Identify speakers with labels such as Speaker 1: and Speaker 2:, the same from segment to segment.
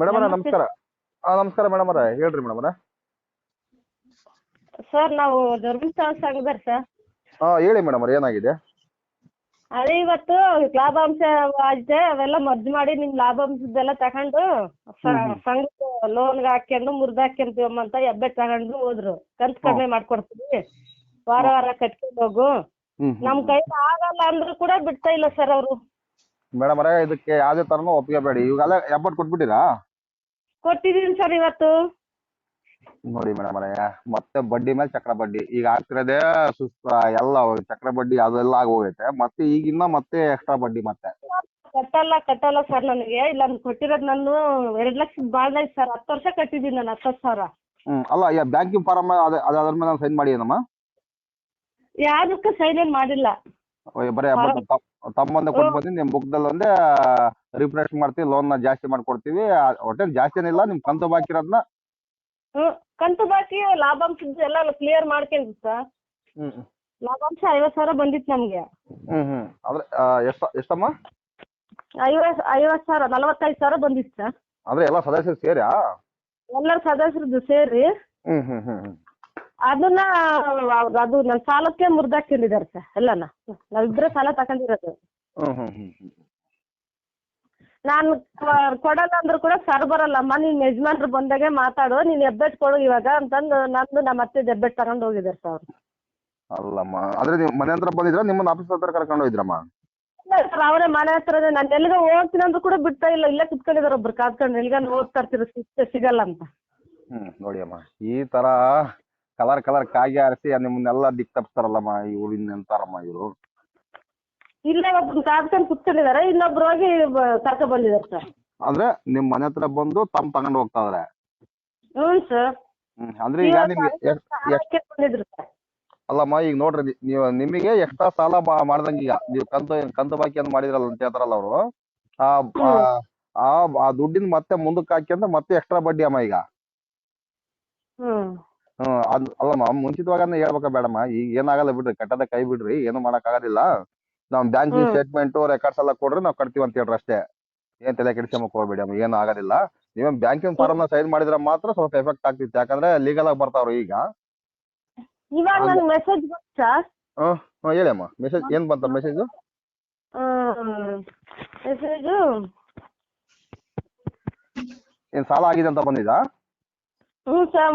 Speaker 1: Madam ನಮಸ್ಕಾರ. ಹಾಂ ನಮಸ್ಕಾರ ಮೇಡಮ್ ಅವರೇ ಹೇಳ್ರಿ ಮೇಡಮ್ ಅವರೇ.
Speaker 2: ಸರ್ ನಾವು ಧರ್ಮಸ್ಥಳ ಸಂಘದವ್ರು ಸರ್.
Speaker 1: ಹಾ ಹೇಳಿ ಮೇಡಮ್ ಅವ್ರೆ ಏನಾಗಿದೆ?
Speaker 2: ಅದೇ ಇವತ್ತು ಲಾಭಾಂಶ ಆಗಿದೆ ಅವೆಲ್ಲ ಮರ್ಜ್ ಮಾಡಿ ನಿಮ್ ಲಾಭಾಂಶದ್ದೆಲ್ಲ ತಗೊಂಡು ಸಂಘದ ಲೋನ್ಗೆ ಹಾಕ್ಯಂಡು ಮುರ್ದ್ ಹಾಕ್ಯಂತೀವಮ್ಮ ಅಂತ ಹೆಬ್ಬೆ ತಗೊಂಡು ಹೋದ್ರು. ಕಂತ್ ಕಡಿಮೆ ಮಾಡ್ಕೊಡ್ತೀವಿ. ವಾರ ವಾರ ಕಟ್ಕೊಂಡು ಹೋಗು. ನಮ್ ಕೈಲಿ ಆಗಲ್ಲ ಅಂದ್ರು ಕೂಡ ಬಿಡ್ತಾ ಇಲ್ಲ ಸರ್ ಅವರು.
Speaker 1: ಮೇಡಮ್ ಅವರೇ ಇದಕ್ಕೆ ಯಾವುದೇ ತರಮೋ ಒಪ್ಪಿಗೆ ಬೇಡಿ. ಇವಾಗೆಲ್ಲ ಎಬ್ಬಟ್ ಕೊಟ್ಬಿಟ್ಟಿರಾ?
Speaker 2: ಕೊಟ್ಟಿದೀನಿ ಸರ್ ಇವತ್ತು.
Speaker 1: ನೋಡಿ ಮೇಡಮ್ ಅವರೇ ಮತ್ತೆ ಬಡ್ಡಿ ಮೇಲೆ ಚಕ್ರ ಬಡ್ಡಿ. ಈಗ ಆಗ್ತಿರೋದೇ ಸುಸ್ತ ಎಲ್ಲ ಚಕ್ರ ಬಡ್ಡಿ ಅದೆಲ್ಲ ಆಗೋಗೈತೆ ಮತ್ತೆ ಈಗಿನ್ನ ಮತ್ತೆ ಎಕ್ಸ್ಟ್ರಾ ಬಡ್ಡಿ ಮತ್ತೆ.
Speaker 2: ಕಟ್ಟಲ್ಲ ಕಟ್ಟಲ್ಲ ಸರ್ ನನಗೆ. ಇಲ್ಲ ಕೊಟ್ಟಿರೋದು ನಾನು ಎರಡ್ ಲಕ್ಷದ ಬಾಳ್ದ ಸರ್ ಹತ್ತು ವರ್ಷ ಕಟ್ಟಿದ್ದೀನಿ ನಾನು ಹತ್ತತ್ತು ಸಾವಿರ.
Speaker 1: ಹ್ಮ್ ಅಲ್ಲ ಯಾ ಬ್ಯಾಂಕಿಂಗ್ ಫಾರಮ್ ಅದೇ ಅದ್ರ ಮೇಲೆ ಸೈನ್ ಮಾಡಿ ಏನಮ್ಮ
Speaker 2: ಯಾವ್ದಕ್ಕೂ ಸೈನ್ ಏನ್ ಮಾಡಿಲ್ಲ.
Speaker 1: ಓ, ಬರೀ ತಮ್ಮೊಂದೇ ಕೊಟ್ಟು ಬಂದು ನಿಮ್ ಬುಕ್ದಲ್ಲಿ ಒಂದೇ ರಿಫ್ರೆಶ್ ಮಾಡ್ತೀವಿ ಲೋನ್ನ ಜಾಸ್ತಿ ಮಾಡ್ಕೊಡ್ತೀವಿ. ಒಟ್ಟೇನು ಜಾಸ್ತಿ ಏನಿಲ್ಲ ನಿಮ್ ಕಂತು ಬಾಕಿ ಇರೋದನ್ನ
Speaker 2: ಹ್ಮ್ ಕಂತು ಬಾಕಿ ಲಾಭಾಂಶ ಎಲ್ಲ ಕ್ಲಿಯರ್ ಮಾಡ್ಕೊಂಡ್ವಿ ಸರ್
Speaker 1: ಹ್ಮ್
Speaker 2: ಲಾಭಾಂಶ ಐವತ್ ಸಾವಿರ ಬಂದಿತ್ತು ನಮ್ಗೆ.
Speaker 1: ಹ್ಮ್ ಹ್ಮ್. ಅಂದ್ರೆ ಆ, ಎಷ್ಟ ಎಷ್ಟಮ್ಮ?
Speaker 2: ಐವತ್ ಐವತ್ ಸಾವಿರ ನಲವತ್ತೈದು ಸಾವಿರ ಬಂದಿತ್ತು ಸರ್
Speaker 1: ಅಂದ್ರೆ ಎಲ್ಲ ಸದಸ್ಯರು ಸೇರ್ಯಾ?
Speaker 2: ಎಲ್ಲರ ಸದಸ್ಯರದ್ದು ಸೇರಿ.
Speaker 1: ಹ್ಮ್ ಹ್ಮ್ ಹ್ಮ್ ಹ್ಮ್.
Speaker 2: ಅದನ್ನ ಅದು ನನ್ನ ಸಾಲಕ್ಕೆ ಮುರ್ದಾಕೊಂಡಿದ್ದಾರೆ ಸರ್ ಎಲ್ಲನ. ನಾವಿಬ್ರೆ ಸಾಲ ತಗೊಂಡಿರೋದು.
Speaker 1: ಹ್ಮ್ ಹ್ಮ್ ಹ್ಮ್ ಹ್ಮ್.
Speaker 2: ನಾನು ಕೊಡಲ್ಲ ಅಂದ್ರೂ ಕೂಡ ಸರ್ ಬರಲ್ಲಮ್ಮ ನಿನ್ ಯಜಮಾನ್ರು ಬಂದಾಗೆ ಮಾತಾಡು. ನೀನ್ ಹೆಬ್ಬೆಟ್ ಕೊಡು ಇವಾಗ ಅಂತಂದು ನಂದು ನಮ್ಮ ಅತ್ತೆ ಹೆಬ್ಬೆಟ್ ತಗೊಂಡು ಹೋಗಿದ್ದಾರೆ ಸರ್ ಅವ್ರು.
Speaker 1: ಅಲ್ಲಮ್ಮ ಆದ್ರೆ ನೀವು ಮನೆ ಹತ್ರ ಬಂದಿದ್ರ ನಿಮ್ಮನ್ನ ಆಫೀಸ್ ಹತ್ರ ಕರ್ಕೊಂಡು ಹೋಗಿದ್ರಮ್ಮ?
Speaker 2: ಸರ್ ಅವರೇ ಮನೆ ಹತ್ರನೇ. ನಾನು ಎಲ್ಲಿಗ ಹೋಗ್ತೀನಿ ಅಂದ್ರೂ ಕೂಡ ಬಿಡ್ತಾ ಇಲ್ಲ. ಇಲ್ಲೇ ಕುತ್ಕೊಂಡಿದ್ದಾರೆ ಒಬ್ರು. ಕಾದ್ಕೊಂಡು ಎಲ್ಲಿಗ ಓದ್ತಾ ಇರ್ತೀರ? ಸಿಗ್ತ ಸಿಗಲ್ಲ ಅಂತ.
Speaker 1: ಹ್ಮ್ ನೋಡಿ ಅಮ್ಮ ಈ ತರ ಕಲರ್ ಕಲರ್ ಕಾಗಿ ಆರಿಸಿ ನಿಮ್ಮನ್ನೆಲ್ಲ ದಿಕ್ ತಪ್ಪಿಸ್ತಾರಲ್ಲಮ್ಮ ಇವ್ರು ಅಂತಾರಮ್ಮ ಇವರು.
Speaker 2: ಇಲ್ಲ ಒಬ್ರು ಕಾದ್ಕೊಂಡು ಕುತ್ಕೊಂಡಿದಾರೆ ಇನ್ನೊಬ್ರು ಹೋಗಿ ಕರ್ಕ ಬಂದಿದ್ದಾರೆ ಸರ್.
Speaker 1: ಅಂದ್ರೆ ನಿಮ್ ಮನೆ ಹತ್ರ ಬಂದು ತಮ್ಮ ತಗೊಂಡು ಹೋಗ್ತಾ ಇದಾರೆ
Speaker 2: ಹ್ಞೂ ಸರ್.
Speaker 1: ಹ್ಮ್ ಅಂದ್ರೆ ಈಗ ನಿಮ್ಗೆ ಎಷ್ಟ್- ಎಷ್ಟ್-
Speaker 2: ಬಂದಿದ್ರು ಸರ್.
Speaker 1: ಅಲ್ಲಮ್ಮ ಈಗ ನೋಡ್ರಿ ನಿ- ನೀವು ನಿಮಗೆ ಎಕ್ಸ್ಟ್ರಾ ಸಾಲ ಮಾ- ಮಾಡ್ದಂಗ ಈಗ. ನೀವು ಕಂತು ಕಂತು ಬಾಕಿ ಅಂತ ಮಾಡಿದ್ರಲ್ಲ ಅಂತ ಹೇಳ್ತಾರಲ್ಲ ಅವರು. ಆ ಆ- ಆ ಆ ದುಡ್ಡಿನ ಮತ್ತೆ ಮುಂದಕ್ಕೆ ಅಂದ್ರೆ ಮತ್ತೆ ಎಕ್ಸ್ಟ್ರಾ ಬಡ್ಡಿ ಅಮ್ಮ ಈಗ.
Speaker 2: ಹ್ಮ್.
Speaker 1: ಹ್ಮ್ ಅದ್ ಅಲ್ಲಮ್ಮ ಮುಂಚಿತವಾಗನೇ ಹೇಳ್ಬೇಕ ಬೇಡಮ್ಮ. ಈಗ ಏನಾಗಲ್ಲ ಬಿಡ್ರಿ ಕಟ್ಟದ ಕೈ ಬಿಡ್ರಿ ಏನು ಮಾಡಕ್ ಆಗೋದಿಲ್ಲ ನಾವ್ ಬ್ಯಾಂಕ್
Speaker 2: ಹ್ಮ್.
Speaker 1: ಸ್ಟೇಟ್ಮೆಂಟ್ ರೆಕಾರ್ಡ್ಸ್ ಎಲ್ಲ ಕೊಡ್ರಿ ನಾವ್ ಕಟ್ತೀವಿ ಅಂತ ಹೇಳ್ರಿ ಅಷ್ಟೇ. ಏನ್ ತಲೆ ಕೆಡಿಸ್ಕೊಂಬಕ್ ಹೋಗ್ಬೇಡಿ ಅಮ್ಮ ಏನು ಆಗೋದಿಲ್ಲ. ನೀವೇನ್ ಬ್ಯಾಂಕಿನ ಫಾರ್ಮ್ನ ಸೈನ್ ಮಾಡಿದ್ರೆ ಮಾತ್ರ ಸ್ವಲ್ಪ ಎಫೆಕ್ಟ್ ಆಗ್ತಿತ್ತು ಯಾಕಂದ್ರೆ ಲೀಗಲ್ ಆಗಿ ಬರ್ತಾವ್ರು ಈಗ.
Speaker 2: ಇವಾಗ ನನ್ ಮೆಸೇಜ್
Speaker 1: ಹ್ಮ್ ಹ್ಮ್ ಹೇಳಿ ಅಮ್ಮ. ಮೆಸೇಜ್ ಏನ್ ಬಂತ ಮೆಸೇಜ್?
Speaker 2: ಮೆಸೇಜು
Speaker 1: ಏನ್ ಸಾಲ ಆಗಿದೆ ಅಂತ ಬಂದಿದಾ?
Speaker 2: ಹ್ಞೂ ಸರ್